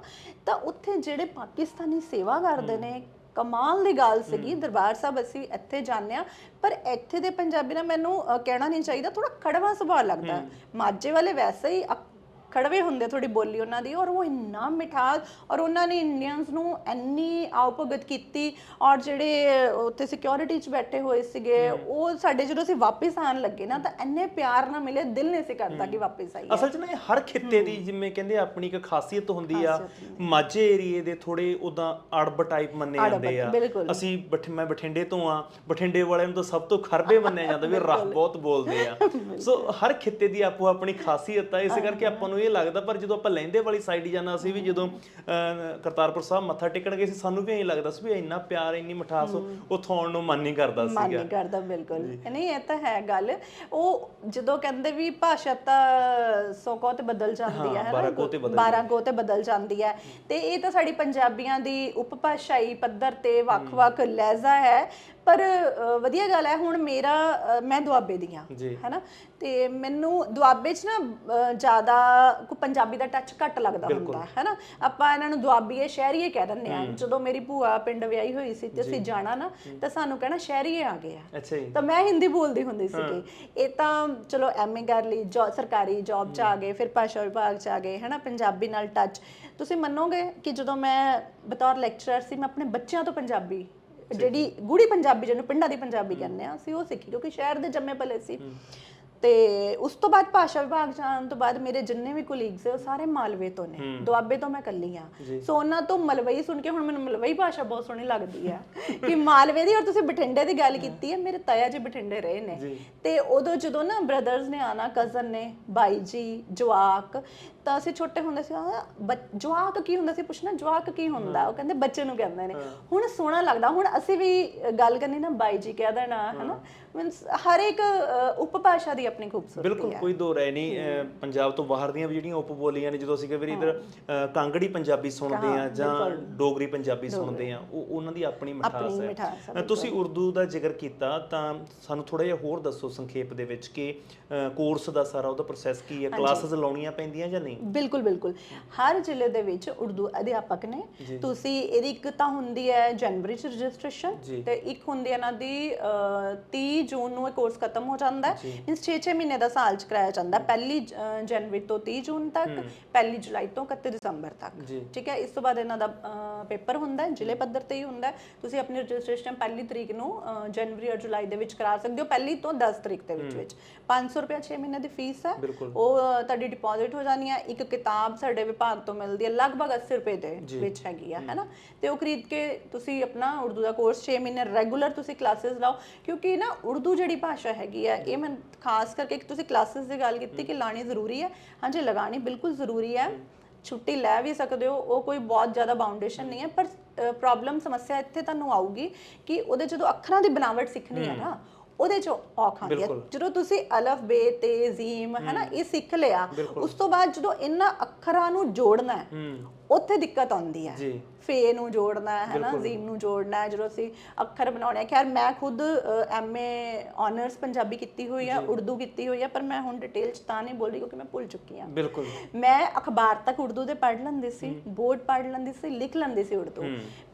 ਤਾਂ ਉੱਥੇ ਜਿਹੜੇ ਪਾਕਿਸਤਾਨੀ ਸੇਵਾ ਕਰਦੇ ਨੇ ਕਮਾਲ ਦੀ ਗੱਲ ਸੀਗੀ ਦਰਬਾਰ ਸਾਹਿਬ ਅਸੀਂ ਇੱਥੇ ਜਾਂਦੇ ਆ ਪਰ ਇੱਥੇ ਦੇ ਪੰਜਾਬੀ ਨਾ ਮੈਨੂੰ ਅ, ਕਹਿਣਾ ਨਹੀਂ ਚਾਹੀਦਾ ਥੋੜਾ ਕੜਵਾ ਸੁਭਾਅ ਲੱਗਦਾ। ਮਾਝੇ ਵਾਲੇ ਵੈਸੇ ਹੀ ਅਕ- ਕੜਵੇ ਹੁੰਦੇ ਥੋੜੀ ਬੋਲੀ ਉਹਨਾਂ ਦੀ ਔਰ ਉਹ ਇੰਨਾ ਮਿਠਾਸ ਔਰ ਉਹਨਾਂ ਨੇ ਇੰਡੀਅਨਸ ਨੂੰ ਇੰਨੀ ਆਉਪਗਤ ਕੀਤੀ ਔਰ ਜਿਹੜੇ ਉੱਥੇ ਸਿਕਿਉਰਿਟੀ 'ਚ ਬੈਠੇ ਹੋਏ ਸੀਗੇ ਉਹ ਸਾਡੇ ਜਦੋਂ ਅਸੀਂ ਵਾਪਸ ਆਣ ਲੱਗੇ ਨਾ ਤਾਂ ਇੰਨੇ ਪਿਆਰ ਨਾਲ ਮਿਲੇ ਦਿਲ ਨਹੀਂ ਸੀ ਕਰਦਾ ਕਿ ਵਾਪਸ ਆਈਏ। ਅਸਲ 'ਚ ਨਾ ਇਹ ਹਰ ਖਿੱਤੇ ਦੀ ਜਿਵੇਂ ਕਹਿੰਦੇ ਆਪਣੀ ਇੱਕ ਖਾਸੀਅਤ ਹੁੰਦੀ ਆ। ਮਾਝੇ ਏਰੀਏ ਦੇ ਥੋੜੇ ਉਦਾਂ ਅੜਬ ਟਾਈਪ ਮੰਨੇ ਜਾਂਦੇ ਆ। ਅਸੀਂ ਮੈਂ ਬਠਿੰਡੇ ਤੋਂ ਆ ਬਠਿੰਡੇ ਵਾਲਿਆਂ ਨੂੰ ਤਾਂ ਸਭ ਤੋਂ ਖਰਬੇ ਮੰਨਿਆ ਜਾਂਦਾ ਵੀ ਰਫ ਬਹੁਤ ਬੋਲਦੇ ਆ। ਸੋ ਹਰ ਖਿੱਤੇ ਦੀ ਆਪੋ ਆਪਣੀ ਖਾਸੀਅਤ ਆ ਇਸੇ ਕਰਕੇ ਆਪਾਂ ਨੂੰ ਇਹ ਲੱਗਦਾ ਪਰ ਜਦੋਂ ਆਪਾਂ ਲਹਿੰਦੇ ਵਾਲੀ ਸਾਈਡ ਜਾਣਾ ਅਸੀਂ ਵੀ ਜਦੋਂ ਕਰਤਾਰਪੁਰ ਸਾਹਿਬ ਮੱਥਾ ਟੇਕਣ ਗਏ ਸੀ ਸਾਨੂੰ ਵੀ ਐਂ ਲੱਗਦਾ ਸੀ ਵੀ ਇੰਨਾ ਪਿਆਰ ਇੰਨੀ ਮਠਾਸ ਉੱਥੋਂ ਆਉਣ ਨੂੰ ਮਨ ਨਹੀਂ ਕਰਦਾ ਮਨ ਸੀਗਾ। ਨਹੀਂ ਕਰਦਾ ਬਿਲਕੁਲ। ਨਹੀਂ ਇਹ ਤਾਂ ਹੈ ਗੱਲ। ਉਹ ਜਦੋਂ ਕਹਿੰਦੇ ਵੀ ਭਾਸ਼ਾ ਤਾਂ ਸੌ ਕੋ ਤੇ ਬਦਲ ਜਾਂਦੀ ਹੈ ਹੈ ਬਾਰਾਂ ਕੋਹ ਤੇ ਬਦਲ 12 ਕੋ ਤੇ ਬਦਲ ਜਾਂਦੀ ਹੈ। ਤੇ ਇਹ ਤਾਂ ਸਾਡੀ ਪੰਜਾਬੀਆਂ ਦੀ ਉਪਭਾਸ਼ਾਈ ਪੱਧਰ ਤੇ ਵੱਖ-ਵੱਖ ਲਹਿਜ਼ਾ ਹੈ। ਪਰ ਅ, ਵਧੀਆ ਗੱਲ ਹੈ ਹੁਣ ਮੇਰਾ ਅ, ਮੈਂ ਦੁਆਬੇ ਦੀ ਹਾਂ ਜੀ। ਹੈਨਾ? ਤੇ ਮੈਨੂੰ ਦੁਆਬੇ 'ਚ ਨਾ ਅ, ਜ਼ਿਆਦਾ ਕੋ ਪੰਜਾਬੀ ਦਾ ਟੱਚ ਘੱਟ ਲੱਗਦਾ ਹੁੰਦਾ ਹੈ ਨਾ ਆਪਾਂ ਇਹਨਾਂ ਨੂੰ ਦੁਆਬੀਏ ਸ਼ਹਿਰੀਏ ਕਹਿ ਦਿੰਦੇ ਆ ਜਦੋਂ ਮੇਰੀ ਭੂਆ ਪਿੰਡ ਵਿਆਹੀ ਹੋਈ ਸੀ ਤੇ ਅਸੀਂ ਜਾਣਾ ਨਾ ਤਾਂ ਸਾਨੂੰ ਕਹਿਣਾ ਸ਼ਹਿਰੀਏ ਆ ਗਏ ਆ। ਅੱਛਾ ਜੀ। ਤਾਂ ਮੈਂ ਹਿੰਦੀ ਬੋਲਦੀ ਹੁੰਦੀ ਸੀਗੀ। ਇਹ ਤਾਂ ਚਲੋ ਐਮਏ ਕਰ ਲਈ ਜੋ ਸਰਕਾਰੀ ਜੌਬ ਚ ਆ ਗਏ ਫਿਰ ਭਾਸ਼ਾ ਵਿਭਾਗ ਚ ਆ ਗਏ ਹੈਨਾ? ਪੰਜਾਬੀ ਨਾਲ ਟੱਚ ਤੁਸੀਂ ਮੰਨੋਗੇ ਕਿ ਜਦੋਂ ਮੈਂ ਬਤੌਰ ਲੈਕਚਰਰ ਸੀ ਮੈਂ ਆਪਣੇ ਬੱਚਿਆਂ ਤੋਂ ਪੰਜਾਬੀ ਜਿਹੜੀ ਗੂੜੀ ਪੰਜਾਬੀ ਜਿਹਨੂੰ ਪਿੰਡਾਂ ਦੀ ਪੰਜਾਬੀ ਕਹਿੰਦੇ ਆ ਅਸੀਂ ਉਹ ਸਿੱਖੀ ਕਿਉਂਕਿ ਸ਼ਹਿਰ ਦੇ ਜੰਮੇ ਪਲੇ ਸੀ। ਤੇ ਉਸ ਤੋਂ ਬਾਅਦ ਭਾਸ਼ਾ ਵਿਭਾਗ ਜਾਣ ਤੋਂ ਬਾਅਦ ਮੇਰੇ ਜਿੰਨੇ ਵੀ ਕੋਲੀਗਸ ਉਹ ਸਾਰੇ ਮਾਲਵੇ ਤੋਂ ਨੇ। ਦੁਆਬੇ ਤੋਂ ਮੈਂ ਕੱਲੀ ਆ। ਸੋ ਉਹਨਾਂ ਤੋਂ ਮਲਵਈ ਸੁਣ ਕੇ ਹੁਣ ਮੈਨੂੰ ਮਲਵਈ ਭਾਸ਼ਾ ਬਹੁਤ ਸੋਹਣੀ ਲੱਗਦੀ ਹੈ ਕਿ ਮਾਲਵੇ ਦੀ ਔਰ ਤੁਸੀਂ ਬਠਿੰਡੇ ਦੀ ਗੱਲ ਕੀਤੀ ਹੈ ਮੇਰੇ ਤਾਇਆ ਜੀ ਬਠਿੰਡੇ ਰਹੇ ਨੇ। ਤੇ ਉਦੋਂ ਜਦੋਂ ਨਾ ਬ੍ਰਦਰਸ ਨੇ ਆਣਾ ਕਜ਼ਨ ਨੇ ਬਾਈ ਜੀ ਜਵਾਕ ਤਾਂ ਅਸੀਂ ਛੋਟੇ ਹੁੰਦੇ ਸੀ ਜਵਾਕ ਕੀ ਹੁੰਦਾ ਸੀ ਪੁੱਛਣਾ ਜਵਾਕ ਕੀ ਹੁੰਦਾ? ਉਹ ਕਹਿੰਦੇ ਬੱਚੇ ਨੂੰ ਕਹਿੰਦੇ ਨੇ। ਹੁਣ ਸੋਹਣਾ ਲੱਗਦਾ ਹੁਣ ਅਸੀਂ ਵੀ ਗੱਲ ਕਰਨੀ ਨਾ ਬਾਈ ਜੀ ਕਹਿ ਦੇਣਾ ਹਨਾ? ਮੀਨਸ ਹਰ ਇੱਕ ਉਪਭਾਸ਼ਾ ਦੀ ਆਪਣੀ ਖੂਬਸੂਰਤੀ ਬਿਲਕੁਲ ਕੋਈ ਦੋ ਰਹਿ ਨਹੀਂ ਪੰਜਾਬ ਤੋਂ ਬਾਹਰ ਦੀਆਂ ਵੀ ਜਿਹੜੀਆਂ ਉਪਬੋਲੀਆਂ ਨੇ ਜਦੋਂ ਅਸੀਂ ਕਈ ਵਾਰੀ ਇਧਰ ਕਾਂਗੜੀ ਪੰਜਾਬੀ ਸੁਣਦੇ ਆ ਜਾਂ ਡੋਗਰੀ ਪੰਜਾਬੀ ਸੁਣਦੇ ਆ ਉਹ ਉਹਨਾਂ ਦੀ ਆਪਣੀ ਮਿਠਾਸ ਹੈ। ਤੁਸੀਂ ਉਰਦੂ ਦਾ ਜ਼ਿਕਰ ਕੀਤਾ ਤਾਂ ਸਾਨੂੰ ਥੋੜਾ ਜਿਹਾ ਹੋਰ ਦੱਸੋ ਸੰਖੇਪ ਦੇ ਵਿੱਚ ਕਿ ਕੋਰਸ ਦਾ ਸਾਰਾ ਉਹਦਾ ਪ੍ਰੋਸੈਸ ਕੀ ਹੈ? ਕਲਾਸਿਸ ਲਾਉਣੀਆਂ ਪੈਂਦੀਆਂ ਜਾਂ ਨਹੀਂ? ਬਿਲਕੁਲ ਬਿਲਕੁਲ। ਹਰ ਜ਼ਿਲ੍ਹੇ ਦੇ ਵਿੱਚ ਉਰਦੂ ਅਧਿਆਪਕ ਨੇ। ਤੁਸੀਂ ਇਹਦੀ ਇੱਕ ਤਾਂ ਹੁੰਦੀ ਹੈ ਜਨਵਰੀ ਚ ਰਜਿਸਟ੍ਰੇਸ਼ਨ ਤੇ ਇੱਕ ਹੁੰਦੀ ਹੈ ਇਹਨਾਂ ਦੀ ਅਹ, 30 ਜੂਨ ਨੂੰ ਇਹ ਕੋਰਸ ਖਤਮ ਹੋ ਜਾਂਦਾ ਹੈ। ਇਸ 6-6 ਮਹੀਨੇ ਦਾ ਸਾਲ ਚ ਕਰਾਇਆ ਜਾਂਦਾ। ਪਹਿਲੀ ਜਨਵਰੀ ਤੋਂ 30 ਜੂਨ ਤੱਕ ਪਹਿਲੀ ਜੁਲਾਈ ਤੋਂ 31 ਦਸੰਬਰ ਤੱਕ। ਠੀਕ ਹੈ? ਇਸ ਤੋਂ ਬਾਅਦ ਇਹਨਾਂ ਦਾ ਪੇਪਰ ਹੁੰਦਾ ਜ਼ਿਲ੍ਹੇ ਪੱਧਰ ਤੇ ਹੀ ਹੁੰਦਾ ਤੁਸੀਂ ਆਪਣੀ ਰਜਿਸਟ੍ਰੇਸ਼ਨ ਪਹਿਲੀ ਤਰੀਕ ਨੂੰ ਜਨਵਰੀ ਔਰ ਜੁਲਾਈ ਦੇ ਵਿੱਚ ਕਰਾ ਸਕਦੇ ਹੋ ਪਹਿਲੀ ਤੋਂ 10 ਤਰੀਕ ਦੇ ਵਿੱਚ ਵਿੱਚ। 500 ਰੁਪਏ 6 ਮਹੀਨੇ ਦੀ ਫੀਸ ਹੈ। ਉਹ ਤੁਹਾਡੀ ਡਿਪੋਜ਼ਿਟ ਹੋ ਜਾਣੀ ਹੈ। ਇੱਕ ਕਿਤਾਬ ਸਾਡੇ ਵਿਭਾਗ ਤੋਂ ਮਿਲਦੀ ਹੈ ਲਗਭਗ 80 ਰੁਪਏ ਦੇ ਵਿੱਚ ਹੈਗੀ ਆ ਹੈਨਾ? ਤੇ ਉਹ ਖਰੀਦ ਕੇ ਤੁਸੀਂ ਆਪਣਾ ਉਰਦੂ ਦਾ ਕੋਰਸ 6 ਮਹੀਨੇ ਰੈਗੂਲਰ ਤੁਸੀਂ ਕਲਾਸਿਸ ਲਾਓ ਕਿਉਂਕਿ ਨਾ ਉਰਦੂ ਜਿਹੜੀ ਭਾਸ਼ਾ ਹੈਗੀ ਹੈ ਇਹ ਮੈਂ ਖਾਸ ਕਰਕੇ ਤੁਸੀਂ ਕਲਾਸਿਸ ਦੀ ਗੱਲ ਕੀਤੀ ਕਿ ਲਾਣੀ ਜ਼ਰੂਰੀ ਹੈ। ਹਾਂਜੀ ਲਗਾਣੀ ਬਿਲਕੁਲ ਜ਼ਰੂਰੀ ਹੈ। ਛੁੱਟੀ ਲੈ ਵੀ ਸਕਦੇ ਹੋ ਉਹ ਕੋਈ ਬਹੁਤ ਜ਼ਿਆਦਾ ਬਾਉਂਡੇਸ਼ਨ ਨਹੀਂ ਹੈ ਪਰ ਪ੍ਰੋਬਲਮ ਸਮੱਸਿਆ ਇੱਥੇ ਤੁਹਾਨੂੰ ਆਊਗੀ ਕਿ ਉਹਦੇ ਜਦੋਂ ਅੱਖਰਾਂ ਦੀ ਬਣਾਵਟ ਸਿੱਖਣੀ ਹੈ। ਨਾ ਉਹਦੇ ਚ ਔਖ ਆਉਂਦੀ ਹੈ। ਬਿਲਕੁਲ। ਜਦੋਂ ਤੁਸੀਂ ਅਲਫ ਬੇ ਤੇ ਜ਼ੀਮ ਹੈ ਨਾ ਇਹ ਸਿੱਖ ਲਿਆ ਉਸ ਤੋਂ ਬਾਅਦ ਜਦੋਂ ਇਹਨਾਂ ਅੱਖਰਾਂ ਨੂੰ ਜੋੜਨਾ ਹੈ ਹੂੰ। ਉੱਥੇ ਦਿੱਕਤ ਆਉਂਦੀ ਹੈ। ਜੀ। ਫੇ ਨੂੰ ਜੋੜਨਾ ਹੈ ਨਾ ਜ਼ੀਮ ਨੂੰ ਜੋੜਨਾ ਹੈ ਜਦੋਂ ਅਸੀਂ ਅੱਖਰ ਬਣਾਉਣੇ ਆ ਖੈਰ ਮੈਂ ਖੁਦ ਐਮਏ ਆਨਰਸ ਪੰਜਾਬੀ ਕੀਤੀ ਹੋਈ ਆ ਉਰਦੂ ਕੀਤੀ ਹੋਈ ਆ ਪਰ ਮੈਂ ਹੁਣ ਡਿਟੇਲ ਚ ਤਾਂ ਨਹੀਂ ਬੋਲ ਰਹੀ ਕਿਉਂਕਿ ਮੈਂ ਭੁੱਲ ਚੁੱਕੀ ਆ ਬਿਲਕੁਲ। ਮੈਂ ਅਖਬਾਰ ਤੱਕ ਉਰਦੂ ਦੇ ਪੜ੍ਹ ਲੈਂਦੀ ਸੀ ਬੋਰਡ ਪੜ੍ਹ ਲੈਂਦੀ ਸੀ ਲਿਖ ਲੈਂਦੀ ਸੀ ਉਰਦੂ।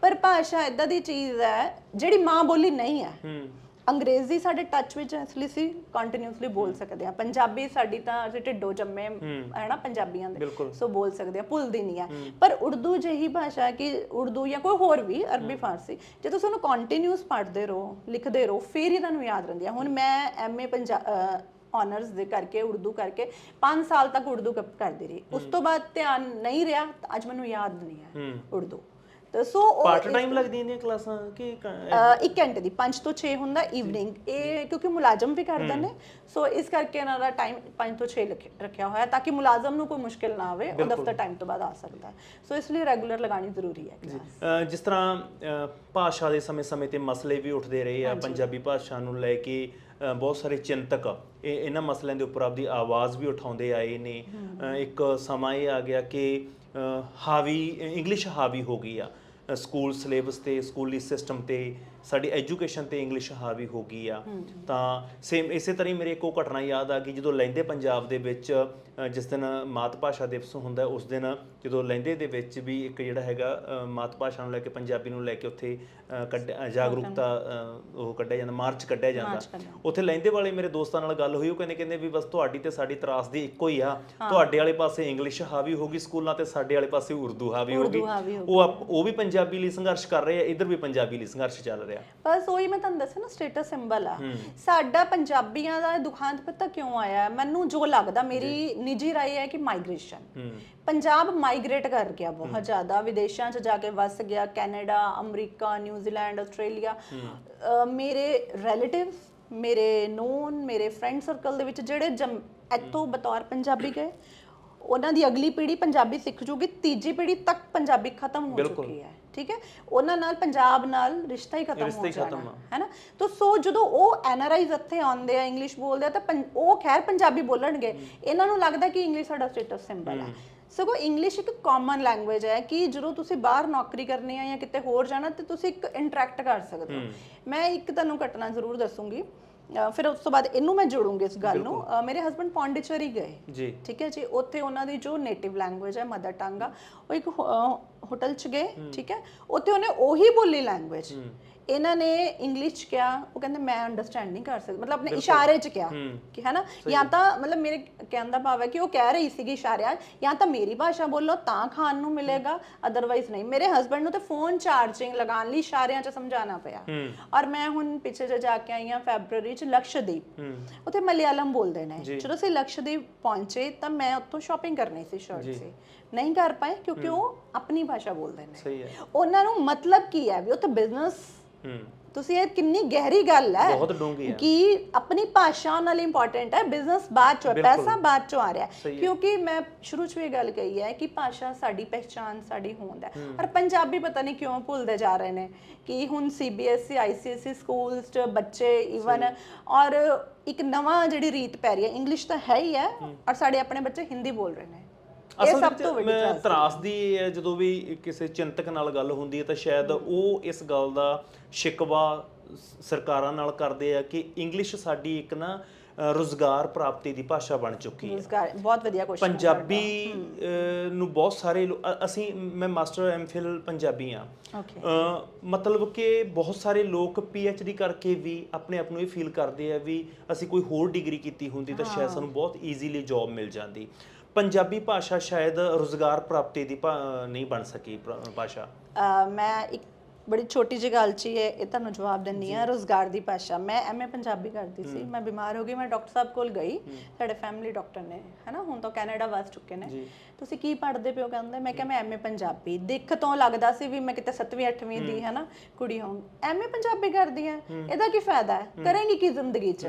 ਪਰ ਭਾਸ਼ਾ ਇਦਾਂ ਦੀ ਚੀਜ਼ ਹੈ ਜਿਹੜੀ ਮਾਂ ਬੋਲੀ ਨਹੀਂ ਹੈ। ਹੂੰ। ਅੰਗਰੇਜ਼ੀ ਸਾਡੇ ਟੱਚ ਵਿੱਚ ਇਸ ਲਈ ਅਸੀਂ ਕੰਟੀਨਿਊਸਲੀ ਬੋਲ ਸਕਦੇ ਹਾਂ। ਪੰਜਾਬੀ ਸਾਡੀ ਤਾਂ ਅਸੀਂ ਢਿੱਡੋਂ ਜੰਮੇ ਹੈ। ਨਾ ਪੰਜਾਬੀਆਂ ਦੇ। ਸੋ ਬੋਲ ਸਕਦੇ ਹਾਂ ਭੁੱਲਦੀ ਨਹੀਂ ਹੈ। ਪਰ ਉਰਦੂ ਜਿਹੀ ਭਾਸ਼ਾ ਹੈ ਕਿ ਉਰਦੂ ਜਾਂ ਕੋਈ ਹੋਰ ਵੀ ਅਰਬੀ ਫਾਰਸੀ ਜੇ ਤੁਸੀਂ ਉਹਨੂੰ ਕੰਟੀਨਿਊਸ ਪੜ੍ਹਦੇ ਰਹੋ ਲਿਖਦੇ ਰਹੋ ਫਿਰ ਹੀ ਤੁਹਾਨੂੰ ਯਾਦ ਰਹਿੰਦੀ ਹੈ। ਹੁਣ ਮੈਂ ਐਮਏ ਪੰਜਾਬ ਆਨਰਸ ਦੇ ਕਰਕੇ ਉਰਦੂ ਕਰਕੇ 5 ਸਾਲ ਤੱਕ ਉਰਦੂ ਕਰਦੀ ਰਹੀ। ਉਸ ਤੋਂ ਬਾਅਦ ਧਿਆਨ ਨਹੀਂ ਰਿਹਾ ਅੱਜ ਮੈਨੂੰ ਯਾਦ ਨਹੀਂ ਹੂੰ। ਉਰਦੂ। ਤਾਂ ਸੋ ਉਹ ਪਾਰਟ ਟਾਈਮ ਲੱਗਦੀਆਂ ਨੇ ਕਲਾਸਾਂ ਕਿ ਇੱਕ ਘੰਟੇ ਦੀ 5 ਤੋਂ 6 ਹੁੰਦਾ ਈਵਨਿੰਗ ਇਹ ਕਿਉਂਕਿ ਮੁਲਾਜ਼ਮ ਵੀ ਕਰਦੇ ਨੇ ਸੋ ਇਸ ਕਰਕੇ ਇਹਨਾਂ ਦਾ ਟਾਈਮ 5 ਤੋਂ 6 ਰੱਖਿਆ ਹੋਇਆ ਤਾਂ ਕਿ ਮੁਲਾਜ਼ਮ ਨੂੰ ਕੋਈ ਮੁਸ਼ਕਿਲ ਨਾ ਆਵੇ ਉਹ ਦਫ਼ਤਰ ਟਾਈਮ ਤੋਂ ਬਾਅਦ ਆ ਸਕਦਾ ਸੋ ਇਸ ਲਈ ਰੈਗੂਲਰ ਲਗਾਣੀ ਜ਼ਰੂਰੀ ਹੈ ਜਿਸ ਤਰ੍ਹਾਂ ਭਾਸ਼ਾ ਦੇ ਸਮੇਂ-ਸਮੇਂ ਤੇ ਮਸਲੇ ਵੀ ਉੱਠਦੇ ਰਹੇ ਆ ਪੰਜਾਬੀ ਭਾਸ਼ਾ ਨੂੰ ਲੈ ਕੇ ਬਹੁਤ ਸਾਰੇ ਚਿੰਤਕ ਇਹ ਇਹਨਾਂ ਮਸਲਿਆਂ ਦੇ ਉੱਪਰ ਆਪਦੀ ਆਵਾਜ਼ ਵੀ ਉਠਾਉਂਦੇ ਆਏ ਨੇ। ਇੱਕ ਸਮਾਂ ਇਹ ਆ ਗਿਆ ਕਿ ਹਾਵੀ ਇੰਗਲਿਸ਼ ਹਾਵੀ ਹੋ ਗਈ ਆ। ਸਕੂਲ ਸਿਲੇਬਸ ਤੇ ਸਕੂਲੀ ਸਿਸਟਮ ਤੇ ਸਾਡੀ ਐਜੂਕੇਸ਼ਨ ਤੇ ਇੰਗਲਿਸ਼ ਹਾਵੀ ਹੋ ਗਈ ਆ। ਤਾਂ ਸੇਮ ਇਸੇ ਤਰ੍ਹਾਂ ਹੀ ਮੇਰੇ ਇੱਕ ਉਹ ਘਟਨਾ ਯਾਦ ਆ ਗਈ ਜਦੋਂ ਲਹਿੰਦੇ ਪੰਜਾਬ ਦੇ ਵਿੱਚ ਜਿਸ ਦਿਨ ਮਾਤ ਭਾਸ਼ਾ ਦਿਵਸ ਹੁੰਦਾ ਹੈ, ਉਸ ਦਿਨ ਜਦੋਂ ਲਹਿੰਦੇ ਦੇ ਵਿੱਚ ਵੀ ਇੱਕ ਜਿਹੜਾ ਹੈਗਾ ਮਾਤ ਭਾਸ਼ਾ ਨੂੰ ਲੈ ਕੇ ਪੰਜਾਬੀ ਨੂੰ ਲੈ ਕੇ ਉੱਥੇ ਜਾਗਰੂਕਤਾ ਉਹ ਕੱਢਿਆ ਜਾਂਦਾ ਮਾਰਚ ਕੱਢਿਆ ਜਾਂਦਾ। ਉੱਥੇ ਲਹਿੰਦੇ ਵਾਲੇ ਮੇਰੇ ਦੋਸਤਾਂ ਨਾਲ ਗੱਲ ਹੋਈ ਉਹ ਕਹਿੰਦੇ ਕਹਿੰਦੇ ਵੀ ਬਸ ਤੁਹਾਡੀ ਤੇ ਸਾਡੀ ਤਰਾਸਦੀ ਇੱਕੋ ਹੀ ਆ। ਤੁਹਾਡੇ ਵਾਲੇ ਪਾਸੇ ਇੰਗਲਿਸ਼ ਹਾਵੀ ਹੋਗੀ ਸਕੂਲਾਂ ਤੇ ਸਾਡੇ ਵਾਲੇ ਪਾਸੇ ਉਰਦੂ ਹਾਵੀ ਹੋਗੀ ਹੋ ਉਹ ਉਹ ਵੀ ਪੰਜਾਬੀ ਲਈ ਸੰਘਰਸ਼ ਕਰ ਰਹੇ ਆ ਇਧਰ ਵੀ ਪੰਜਾਬੀ ਲਈ ਸੰਘਰਸ਼ ਚੱਲ ਰਿਹਾ। ਬਸ ਉਹੀ ਮੈਂ ਤੁਹਾਨੂੰ ਦੱਸਿਆ ਨਾ ਸਟੇਟਸ ਸਿੰਬਲ ਆ। ਸਾਡਾ ਪੰਜਾਬੀਆਂ ਦਾ ਦੁਖਾਂਤ ਪਤਾ ਕਿਉਂ ਆਇਆ? ਮੈਨੂੰ ਜੋ ਲੱਗਦਾ ਮੇਰੀ ਨਿੱਜੀ ਰਾਏ ਹੈ ਕਿ ਮਾਈਗ੍ਰੇਸ਼ਨ ਪੰਜਾਬ ਮਾਈਗ੍ਰੇਟ ਕਰ ਗਿਆ ਬਹੁਤ ਜ਼ਿਆਦਾ। ਵਿਦੇਸ਼ਾਂ 'ਚ ਜਾ ਕੇ ਵਸ ਗਿਆ Canada America New Zealand Australia. ਮੇਰੇ ਰਿਲੇਟਿਵਸ ਮੇਰੇ ਨੋਨ ਮੇਰੇ ਫਰੈਂਡ ਸਰਕਲ ਦੇ ਵਿੱਚ ਜਿਹੜੇ ਇੱਥੋਂ ਬਤੌਰ ਪੰਜਾਬੀ ਗਏ। ਉਹਨਾਂ ਦੀ ਅਗਲੀ ਪੀੜ੍ਹੀ ਪੰਜਾਬੀ ਸਿੱਖ ਜੂਗੀ ਤੀਜੀ ਪੀੜ੍ਹੀ ਤੱਕ ਪੰਜਾਬੀ ਖਤਮ ਹੋ ਬਿਲਕੁਲ। ਚੁੱਕੀ ਹੈ ਠੀਕ ਹੈ? ਉਹਨਾਂ ਨਾਲ ਪੰਜਾਬ ਨਾਲ ਰਿਸ਼ਤਾ ਹੀ ਖਤਮ ਰਿਸ਼ਤਾ ਹੋ ਹੀ ਖਤਮ ਜਾਣਾ ਆ। ਹੈ ਨਾ ਤਾਂ ਸੋ ਜਦੋਂ ਉਹ ਐਨਆਰਆਈਜ਼ ਇੱਥੇ ਆਉਂਦੇ ਆ ਇੰਗਲਿਸ਼ ਬੋਲਦੇ ਆ ਤਾਂ ਪੰ- ਉਹ ਖੈਰ ਪੰਜਾਬੀ ਬੋਲਣਗੇ। ਇਹਨਾਂ ਨੂੰ ਲੱਗਦਾ ਕਿ ਇੰਗਲਿਸ਼ ਸਾਡਾ ਸਟੇਟਸ ਸਿੰਬਲ ਹੈ। ਸਗੋਂ ਇੰਗਲਿਸ਼ ਇੱਕ ਕਾਮਨ ਲੈਂਗੁਏਜ ਹੈ ਕਿ ਜਦੋਂ ਤੁਸੀਂ ਬਾਹਰ ਨੌਕਰੀ ਕਰਨੀ ਹੈ ਜਾਂ ਕਿਤੇ ਹੋਰ ਜਾਣਾ ਤੇ ਤੁਸੀਂ ਇੱਕ ਇੰਟਰੈਕਟ ਕਰ ਸਕਦੇ ਹੋ। ਮੈਂ ਇੱਕ ਤੁਹਾਨੂੰ ਘਟਨਾ ਜ਼ਰੂਰ ਦੱਸੂੰਗੀ। ਫਿਰ ਉਸ ਤੋਂ ਬਾਅਦ ਇਹਨੂੰ ਮੈਂ ਜੋੜੂੰਗੀ ਇਸ ਗੱਲ ਨੂੰ। ਮੇਰੇ ਹਸਬੰਡ ਪੌਂਡੀਚੇਰੀ ਗਏ। ਜੀ। ਠੀਕ ਹੈ ਜੀ? ਉੱਥੇ ਉਹਨਾਂ ਦੀ ਜੋ ਨੇਟਿਵ ਲੈਂਗੁਏਜ ਹੈ ਮਦਰ ਟੰਗ ਆ ਉਹ ਇੱਕ ਹੋਟਲ ਚ ਗਏ। ਠੀਕ ਹੈ? ਉੱਥੇ ਉਹਨੇ ਉਹੀ ਬੋਲੀ ਲੈਂਗੁਏਜ ਇਹਨਾਂ ਨੇ ਇੰਗਲਿਸ਼ ਚ ਕਿਹਾ ਉਹ ਕਹਿੰਦੇ ਮੈਂ ਅੰਡਰਸਟੈਂਡ ਨਹੀਂ ਕਰ ਸਕਦਾ। ਮਤਲਬ ਆਪਣੇ ਇਸ਼ਾਰੇ ਚ ਕਿਹਾ ਕਿ ਹੈ ਨਾ? ਜਾਂ ਤਾਂ ਮਤਲਬ ਮੇਰੇ ਕਹਿਣ ਦਾ ਭਾਵ ਹੈ ਕਿ ਉਹ ਕਹਿ ਰਹੀ ਸੀਗੀ ਇਸ਼ਾਰਿਆਂ ਜਾਂ ਤਾਂ ਮੇਰੀ ਭਾਸ਼ਾ ਬੋਲੋ ਤਾਂ ਖਾਣ ਨੂੰ ਮਿਲੇਗਾ ਅਦਰਵਾਈਜ਼ ਨਹੀਂ। ਮੇਰੇ ਹਸਬੰਡ ਨੂੰ ਤੇ ਫੋਨ ਚਾਰਜਿੰਗ ਲਗਾਉਣ ਲਈ ਇਸ਼ਾਰਿਆਂ 'ਚ ਸਮਝਾਉਣਾ ਪਿਆ। ਔਰ ਮੈਂ ਹੁਣ ਪਿੱਛੇ ਜੇ ਜਾ ਕੇ ਆਈ ਹਾਂ ਫੈਬਰੂਰੀ ਚ ਲਕਸ਼ਦੀਪ। ਉੱਥੇ ਮਲਿਆਲਮ ਬੋਲਦੇ ਨੇ। ਜਦੋਂ ਅਸੀਂ ਲਕਸ਼ਦੀਪ ਪਹੁੰਚੇ ਤਾਂ ਮੈਂ ਉੱਥੋਂ ਸ਼ਾਪਿੰਗ ਕਰਨੀ ਸੀ ਸ਼ਰਟ ਸੀ। ਨਹੀਂ ਕਰ ਪਾਏ ਕਿਉਂਕਿ ਉਹ ਆਪਣੀ ਭਾਸ਼ਾ ਬੋਲਦੇ ਨੇ। ਸਹੀ ਹੈ। ਉਹਨਾਂ ਨੂੰ ਮਤਲਬ ਕੀ ਹੈ ਵੀ ਉੱਥੇ ਬਿਜ਼ਨਸ ਹੂੰ। ਤੁਸੀਂ ਇਹ ਕਿੰਨੀ ਗਹਿਰੀ ਗੱਲ ਹੈ ਬਹੁਤ ਡੂੰਘੀ ਹੈ। ਕਿ ਆਪਣੀ ਭਾਸ਼ਾ ਨਾਲ ਇੰਪੋਰਟੈਂਟ ਹੈ ਬਿਜ਼ਨਸ ਬਾਅਦ ਚੋਂ ਹੈ, ਪੈਸਾ ਬਾਅਦ ਚੋਂ ਆ ਰਿਹਾ ਹੈ। ਕਿਉਂਕਿ ਮੈਂ ਸ਼ੁਰੂ ਚ ਇਹ ਗੱਲ ਕਹੀ ਹੈ ਕਿ ਭਾਸ਼ਾ ਸਾਡੀ ਪਹਿਚਾਨ ਸਾਡੀ ਹੋਂਦ ਹੈ। ਔਰ ਪੰਜਾਬੀ ਪਤਾ ਨਹੀਂ ਕਿਉਂ ਭੁੱਲਦੇ ਜਾ ਰਹੇ ਨੇ ਕਿ ਹੁਣ ਸੀਬੀਐਸਈ ਆਈਸੀਐਸਈ ਸਕੂਲਸ ਚ ਬੱਚੇ ਇਵਨ ਔਰ ਇੱਕ ਨਵਾਂ ਜਿਹੜੀ ਰੀਤ ਪੈ ਰਹੀ ਹੈ ਇੰਗਲਿਸ਼ ਤਾਂ ਹੈ ਹੀ ਹੈ। ਔਰ ਸਾਡੇ ਆਪਣੇ ਬੱਚੇ ਹਿੰਦੀ ਬੋਲ ਰਹੇ ਨੇ। ਇਹ ਸਭ ਤੋਂ ਵੱਡੀ ਮੈਂ ਤਰਾਸਦੀ ਇਹ ਹੈ ਜਦੋਂ ਵੀ ਕਿਸੇ ਚਿੰਤਕ ਨਾਲ ਗੱਲ ਹੁੰਦੀ ਹੈ ਤਾਂ ਸ਼ਾਇਦ ਉਹ ਇਸ ਗੱਲ ਦਾ ਸ਼ਿਕਵਾ ਸਰਕਾਰਾਂ ਨਾਲ ਕਰਦੇ ਆ ਕਿ ਇੰਗਲਿਸ਼ ਸਾਡੀ ਇੱਕ ਨਾ ਰੁਜ਼ਗਾਰ ਪ੍ਰਾਪਤੀ ਦੀ ਭਾਸ਼ਾ ਬਣ ਚੁੱਕੀ ਹੈ। ਰੋਜ਼ਗਾਰ ਬਹੁਤ ਵਧੀਆ ਕੁਐਸਚਨ ਪੰਜਾਬੀ ਨੂੰ ਬਹੁਤ ਸਾਰੇ ਲੋ- ਅ- ਅਸੀਂ ਮੈਂ ਮਾਸਟਰ ਐਮਫਿਲ ਪੰਜਾਬੀ ਆ ਓਕੇ ਮਤਲਬ ਕਿ ਬਹੁਤ ਸਾਰੇ ਲੋਕ ਡੀ ਕਰਕੇ ਵੀ ਆਪਣੇ ਆਪ ਨੂੰ ਇਹ ਫੀਲ ਕਰਦੇ ਆ ਵੀ ਅਸੀਂ ਕੋਈ ਹੋਰ ਡਿਗਰੀ ਕੀਤੀ ਹੁੰਦੀ ਤਾਂ ਸ਼ਾਇਦ ਸਾਨੂੰ ਬਹੁਤ ਈਜ਼ੀਲੀ ਜੌਬ ਮਿਲ ਜਾਂਦੀ। ਪੰਜਾਬੀ ਭਾਸ਼ਾ ਸ਼ਾਇਦ ਰੁਜ਼ਗਾਰ ਪ੍ਰਾਪਤੀ ਦੀ ਭਾ- ਨਹੀਂ ਬਣ ਸਕੀ ਪ੍ਰ- ਭਾਸ਼ਾ। ਮੈਂ ਇੱਕ ਬੜੀ ਛੋਟੀ ਜਿਹੀ ਗੱਲ 'ਚ ਹੀ ਇਹ ਇਹ ਤੁਹਾਨੂੰ ਜਵਾਬ ਦਿੰਨੀ ਆ ਰੋਜ਼ਗਾਰ ਦੀ ਭਾਸ਼ਾ। ਮੈਂ ਐਮਏ ਪੰਜਾਬੀ ਕਰਦੀ ਸੀ ਮੈਂ ਬਿਮਾਰ ਹੋ ਗਈ ਮੈਂ ਡਾਕਟਰ ਸਾਹਿਬ ਕੋਲ ਗਈ। ਸਾਡੇ ਫੈਮਿਲੀ ਡਾਕਟਰ ਨੇ ਹੈਨਾ? ਹੁਣ ਤਾਂ ਕੈਨੇਡਾ ਵਸ ਚੁੱਕੇ ਨੇ। ਤੁਸੀਂ ਕੀ ਪੜ੍ਹਦੇ ਪਿਓ ਕਹਿੰਦੇ? ਮੈਂ ਕਿਹਾ ਮੈਂ ਐਮਏ ਪੰਜਾਬੀ। ਦਿੱਖ ਤੋਂ ਲੱਗਦਾ ਸੀ ਵੀ ਮੈਂ ਕਿਤੇ 7ਵੀਂ 8ਵੀਂ ਦੀ ਹੈਨਾ ਕੁੜੀ ਹਾਂ ਐਮਏ ਪੰਜਾਬੀ ਕਰਦੀ ਆ ਇਹਦਾ ਕੀ ਫਾਇਦਾ? ਹੈ। ਕਰੇਂਗੀ ਕੀ ਜ਼ਿੰਦਗੀ 'ਚ?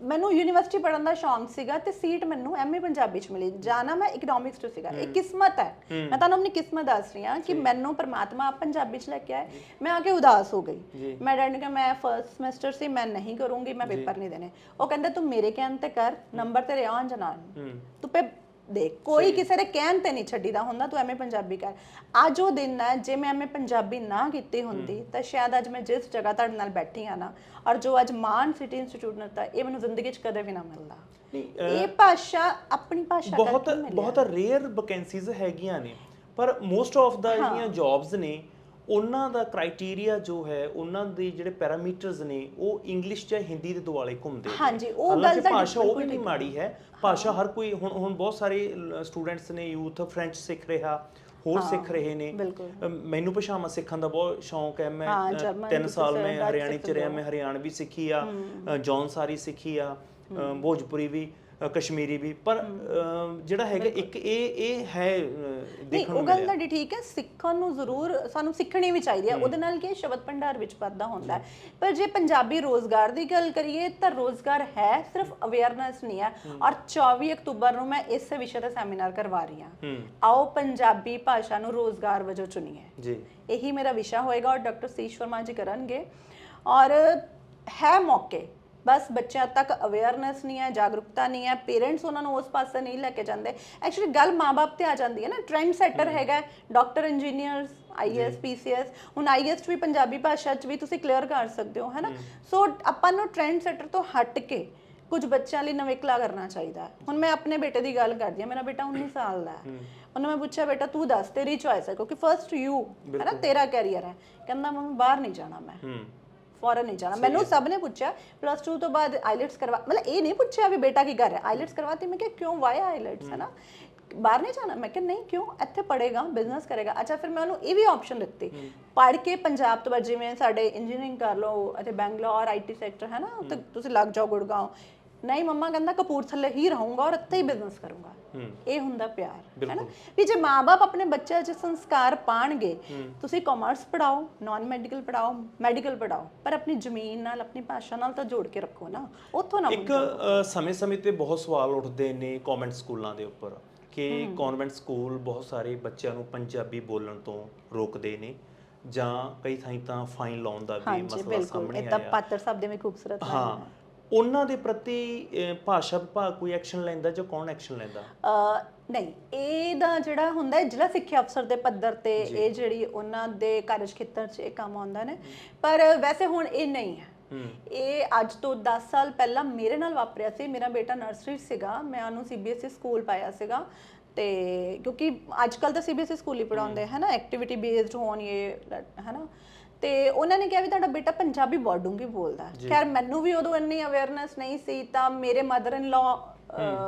ਮੈਨੂੰ ਯੂਨੀਵਰਸਿਟੀ ਪੜਨ ਦਾ ਸ਼ੌਂਕ ਸੀਗਾ ਤੇ ਸੀਟ ਮੈਨੂੰ ਐਮਏ ਪੰਜਾਬੀ ਚ ਮਿਲੀ। ਜਾਣਾ ਮੈਂ ਇਕਨੋਮਿਕਸ ਤੋਂ ਸੀਗਾ। ਇਹ ਕਿਸਮਤ ਹੈ। ਮੈਂ ਤੁਹਾਨੂੰ ਆਪਣੀ ਕਿਸਮਤ ਦੱਸ ਰਹੀ ਹਾਂ ਕਿ ਮੈਨੂੰ ਪਰਮਾਤਮਾ ਆਪ ਪੰਜਾਬੀ ਚ ਲੈ ਕੇ ਆਏ ਮੈਂ ਆ ਕੇ ਉਦਾਸ ਹੋ ਗਈ। ਮੈਂ ਡੈਡ ਨੂੰ ਕਿਹਾ ਮੈਂ ਫਰਸਟ ਸਮੈਸਟਰ ਸੀ ਮੈਂ ਨਹੀਂ ਕਰੂੰਗੀ ਮੈਂ ਪੇਪਰ ਨਹੀਂ ਦੇਣੇ। ਉਹ ਕਹਿੰਦੇ ਤੂੰ ਮੇਰੇ ਕਹਿਣ ਤੇ ਕਰ ਨੰਬਰ ਤੇਰੇ ਆਉਣ ਜਨਾਨ ਤੂੰ ਪੇ ਦੇਖ ਕੋਈ ਕਿਸੇ ਦੇ ਕਹਿਣ ਤੇ ਨਹੀਂ ਛੱਡੀਦਾ ਹੁੰਦਾ ਤੂੰ ਐਵੇਂ ਪੰਜਾਬੀ ਕਰ ਅੱਜ ਉਹ ਦਿਨ ਹੈ ਜੇ ਮੈਂ ਐਵੇਂ ਪੰਜਾਬੀ ਨਾ ਕੀਤੀ ਹੁੰਦੀ ਤਾਂ ਸ਼ਾਇਦ ਅੱਜ ਮੈਂ ਜਿਸ ਜਗ੍ਹਾ ਤੁਹਾਡੇ ਨਾਲ ਬੈਠੀ ਆ ਨਾ ਔਰ ਜੋ ਅੱਜ ਮਾਨ ਸਿਟੀ ਇੰਸਟੀਚਿਊਟ ਨੇ ਤਾਂ ਇਹ ਮੈਨੂੰ ਜ਼ਿੰਦਗੀ 'ਚ ਕਦੇ ਵੀ ਨਾ ਮਿਲਦਾ। ਇਹ ਭਾਸ਼ਾ ਆਪਣੀ ਭਾਸ਼ਾ ਬਹੁਤ ਬਹੁਤ ਰੇਅਰ ਵੈਕੈਂਸੀਜ਼ ਹੈਗੀਆਂ ਨੇ ਪਰ ਮੋਸਟ ਆਫ ਦਾ ਜਿਹੜੀਆਂ ਜੌਬਸ ਨੇ ਉਹਨਾਂ ਦਾ ਕ੍ਰਾਈਟੇਰੀਆ ਜੋ ਹੈ ਉਹਨਾਂ ਦੇ ਜਿਹੜੇ ਪੈਰਾਮੀਟਰਸ ਨੇ ਉਹ ਇੰਗਲਿਸ਼ ਜਾਂ ਹਿੰਦੀ ਦੇ ਦੁਆਲੇ ਘੁੰਮਦੇ ਹਾਂਜੀ, ਉਹ ਗੱਲ ਤੁਹਾਡੀ ਭਾਸ਼ਾ ਉਹ ਵੀ ਨਹੀਂ ਮਾੜੀ ਹੈ। ਭਾਸ਼ਾ ਹਰ ਕੋਈ ਹੁਣ ਹੁਣ ਬਹੁਤ ਸਾਰੇ ਸਟੂਡੈਂਟਸ ਨੇ ਯੂਥ ਫ੍ਰੈਂਚ ਸਿੱਖ ਰਿਹਾ ਹੋਰ ਸਿੱਖ ਰਹੇ ਨੇ। ਮੈਨੂੰ ਭਾਸ਼ਾਵਾਂ ਸਿੱਖਣ ਦਾ ਬਹੁਤ ਸ਼ੌਂਕ ਹੈ। ਮੈਂ ਹਾਂ, ਅ, ਜਰਮਨ ਤਿੰਨ ਤੁਸੀਂ ਸਾਲ ਸਰ ਮੈਂ ਹਰਿਆਣੇ ਚ ਰਿਹਾ। ਮੈਂ ਹਰਿਆਣਵੀ ਸਿੱਖੀ ਆ ਜੌਨਸਾਰੀ ਸਿੱਖੀ ਆ ਭੋਜਪੁਰੀ ਵੀ। ਕਸ਼ਮੀਰੀ ਵੀ ਪਰ ਜਿਹੜਾ ਹੈਗਾ ਇੱਕ ਇਹ ਇਹ ਹੈ ਦੇਖਣ ਉਹ ਨੂੰ ਗੱਲ ਮਿਲਿਆ। ਤੁਹਾਡੀ ਠੀਕ ਹੈ ਸਿੱਖਣ ਨੂੰ ਜ਼ਰੂਰ ਸਾਨੂੰ ਸਿੱਖਣੀ ਵੀ ਚਾਹੀਦੀ ਹੈ। ਉਹਦੇ ਨਾਲ ਕੀ ਸ਼ਬਦ ਭੰਡਾਰ ਵਿੱਚ ਵਾਧਾ ਹੁੰਦਾ ਹੈ। ਪਰ ਜੇ ਪੰਜਾਬੀ ਰੋਜ਼ਗਾਰ ਦੀ ਗੱਲ ਕਰੀਏ ਤਾਂ ਰੋਜ਼ਗਾਰ ਹੈ ਸਿਰਫ ਅਵੇਅਰਨੈਸ ਨਹੀਂ ਹੈ। ਔਰ 24 ਅਕਤੂਬਰ ਨੂੰ ਮੈਂ ਇਸੇ ਵਿਸ਼ੇ ਤੇ ਸੈਮੀਨਾਰ ਕਰਵਾ ਰਹੀ ਹਾਂ। ਆਓ ਪੰਜਾਬੀ ਭਾਸ਼ਾ ਨੂੰ ਰੋਜ਼ਗਾਰ ਵਜੋਂ ਚੁਣੀਏ। ਜੀ। ਇਹੀ ਮੇਰਾ ਵਿਸ਼ਾ ਹੋਏਗਾ ਔਰ ਡਾਕਟਰ ਸੀਸ਼ ਜੀ ਕਰਨਗੇ। ਔਰ ਹੈ ਮੌਕੇ ਬਸ ਬੱਚਿਆਂ ਤੱਕ ਅਵੇਅਰਨੈਸ ਨਹੀਂ ਹੈ ਜਾਗਰੂਕਤਾ ਨਹੀਂ ਹੈ ਪੇਰੈਂਟਸ ਉਹਨਾਂ ਨੂੰ ਉਸ ਪਾਸੇ ਨਹੀਂ ਲੈ ਕੇ ਜਾਂਦੇ। ਐਕਚੁਅਲੀ ਗੱਲ ਮਾਪੇ ਤੇ ਆ ਜਾਂਦੀ ਹੈ ਨਾ ਟ੍ਰੈਂਡ ਸੈਟਰ ਹੈਗਾ ਡਾਕਟਰ ਇੰਜੀਨੀਅਰਸ ਆਈਐਸ ਪੀਸੀਐਸ ਹੁਣ ਆਈਐਸ ਵੀ ਪੰਜਾਬੀ ਭਾਸ਼ਾ ਚ ਵੀ ਤੁਸੀਂ ਕਲੀਅਰ ਕਰ ਸਕਦੇ ਹੋ ਹੈਨਾ ਸੋ ਆਪਾਂ ਨੂੰ ਟ੍ਰੈਂਡ ਸੈਟਰ ਤੋਂ ਹਟ ਕੇ ਕੁਝ ਬੱਚਿਆਂ ਲਈ ਨਵੇਕਲਾ ਕਰਨਾ ਚਾਹੀਦਾ ਹੁਣ ਮੈਂ ਆਪਣੇ ਬੇਟੇ ਦੀ ਗੱਲ ਕਰਦੀ ਹਾਂ ਮੇਰਾ ਬੇਟਾ 19 ਸਾਲ ਦਾ ਹੈ। ਉਹਨੂੰ ਮੈਂ ਪੁੱਛਿਆ ਬੇਟਾ ਤੂੰ ਦੱਸ ਤੇਰੀ ਚੋਇਸ ਹੈ ਕਿਉਂਕਿ ਫਰਸਟ ਯੂ ਹੈ ਨਾ ਤੇਰਾ ਕੈਰੀਅਰ ਹੈ। ਕਹਿੰਦਾ ਮੰਮੀ ਬਾਹਰ ਨਹੀਂ ਜਾਣਾ ਮੈਂ। ਹੂੰ ਫੋਰਨ ਨਹੀਂ ਜਾਣਾ। ਮੈਨੂੰ ਸਭ ਨੇ ਪੁੱਛਿਆ ਪਲੱਸ 2 ਤੋਂ ਬਾਅਦ ਆਈਲੈਟਸ ਕਰਵਾ ਮਤਲਬ ਇਹ ਨਹੀਂ ਪੁੱਛਿਆ ਵੀ ਬੇਟਾ ਕੀ ਕਰ ਰਿਹਾ। ਆਈਲੈਟਸ ਕਰਵਾਤੀ ਮੈਂ ਕਿਹਾ ਕਿਉਂ ਵਾਈ ਆਈਲੈਟਸ ਹੈ। ਨਾ ਬਾਹਰ ਨਹੀਂ ਜਾਣਾ? ਮੈਂ ਕਿਹਾ ਨਹੀਂ ਕਿਉਂ? ਇੱਥੇ ਪੜੇਗਾ ਬਿਜ਼ਨਸ ਕਰੇਗਾ। ਅੱਛਾ ਫਿਰ ਮੈਂ ਉਹਨੂੰ ਇਹ ਵੀ ਆਪਸ਼ਨ ਦਿੱਤੀ। ਪੜ੍ਹ ਕੇ ਪੰਜਾਬ ਤੋਂ ਬਾਅਦ ਜਿਵੇਂ ਸਾਡੇ ਇੰਜੀਨੀਅਰਿੰਗ ਕਰ ਲਓ ਅਤੇ ਬੈਂਗਲੌਰ ਆਈਟੀ ਸੈਕਟਰ ਹੈ। ਨਾ ਤੁਸੀਂ ਲੱਗ ਜਾਓ ਗੁੜਗਾਉਂ ਨਹੀਂ ਮੰਮਾ ਕਹਿੰਦਾ ਕਪੂਰਥਲੇ ਹੀ ਰਹੂੰਗਾ ਔਰ ਇੱਥੇ ਹੀ ਬਿਜ਼ਨਸ ਕਰੂੰਗਾ। ਇਹ ਹੁੰਦਾ ਪਿਆਰ ਹੈ ਨਾ? ਵੀ ਜੇ ਮਾਪੇ ਆਪਣੇ ਬੱਚੇ 'ਚ ਸੰਸਕਾਰ ਪਾਣਗੇ ਤੁਸੀਂ ਕਾਮਰਸ ਪੜਾਓ ਨਾਨ ਮੈਡੀਕਲ ਪੜਾਓ ਮੈਡੀਕਲ ਪੜਾਓ ਪਰ ਆਪਣੀ ਜ਼ਮੀਨ ਨਾਲ ਆਪਣੀ ਭਾਸ਼ਾ ਨਾਲ ਤਾਂ ਜੋੜ ਕੇ ਰੱਖੋ ਨਾ ਉੱਥੋਂ ਨਾ ਇੱਕ ਸਮੇਂ-ਸਮੇਂ ਤੇ ਬਹੁਤ ਸਵਾਲ ਉੱਠਦੇ ਨੇ ਕਨਵੈਂਟ ਸਕੂਲਾਂ ਦੇ ਉੱਪਰ ਕਿ ਕਨਵੈਂਟ ਸਕੂਲ ਬਹੁਤ ਸਾਰੇ ਬੱਚਿਆਂ ਨੂੰ ਪੰਜਾਬੀ ਬੋਲਣ ਤੋਂ ਰੋਕਦੇ ਨੇ ਜਾਂ ਕਈ ਥਾਈਂ ਤਾਂ ਫਾਈਨ ਲਾਉਣ ਦਾ ਵੀ ਮਸਲਾ ਬਿਲਕੁਲ। ਸਾਹਮਣੇ ਇਹ ਤਾਂ ਆਇਆ। ਪਾਤਰ ਸਾਹਿਬ ਦੇ ਵੀ ਖੂਬਸੂਰਤ ਹਾਂ ਉਹਨਾਂ ਦੇ ਪ੍ਰਤੀ ਅਹ, ਭਾਸ਼ਾ ਵਿਭਾਗ ਕੋਈ ਐਕਸ਼ਨ ਲੈਂਦਾ ਜਾਂ ਕੌਣ ਐਕਸ਼ਨ ਲੈਂਦਾ? ਅ, ਨਹੀਂ ਇਹਦਾ ਜਿਹੜਾ ਹੁੰਦਾ ਹੈ ਜ਼ਿਲ੍ਹਾ ਸਿੱਖਿਆ ਅਫਸਰ ਦੇ ਪੱਧਰ ਤੇ ਇਹ ਜਿਹੜੀ ਉਹਨਾਂ ਦੇ ਕਾਰਜ ਖੇਤਰ 'ਚ ਇਹ ਕੰਮ ਆਉਂਦਾ ਨੇ। ਪਰ ਵੈਸੇ ਹੁਣ ਇਹ ਨਹੀਂ ਹੈ। ਇਹ ਅੱਜ ਤੋਂ 10 ਸਾਲ ਪਹਿਲਾਂ ਮੇਰੇ ਨਾਲ ਵਾਪਰਿਆ ਸੀ। ਮੇਰਾ ਬੇਟਾ ਨਰਸਰੀ 'ਚ ਸੀਗਾ। ਮੈਂ ਉਹਨੂੰ ਸੀਬੀਐਸਈ ਸਕੂਲ ਪਾਇਆ ਸੀਗਾ। ਤੇ ਕਿਉਂਕਿ ਅੱਜ ਕੱਲ ਤਾਂ ਸੀਬੀਐਸਈ ਸਕੂਲ ਹੀ ਪੜਾਉਂਦੇ ਹੈ ਨਾ? ਐਕਟੀਵਿਟੀ ਬੇਸਡ ਹੋਣ ਇਹ ਹੈ ਨਾ? ਤੇ ਉਹਨਾਂ ਨੇ ਕਿਹਾ ਵੀ ਤੁਹਾਡਾ ਬੇਟਾ ਪੰਜਾਬੀ ਬਹੁਤ ਡੂੰਘੀ ਬੋਲਦਾ ਹੈ। ਖੈਰ ਮੈਨੂੰ ਵੀ ਉਦੋਂ ਇੰਨੀ ਅਵੇਅਰਨੈਸ ਨਹੀਂ ਸੀ ਤਾਂ ਮੇਰੇ ਮਦਰ ਇਨ ਲਾ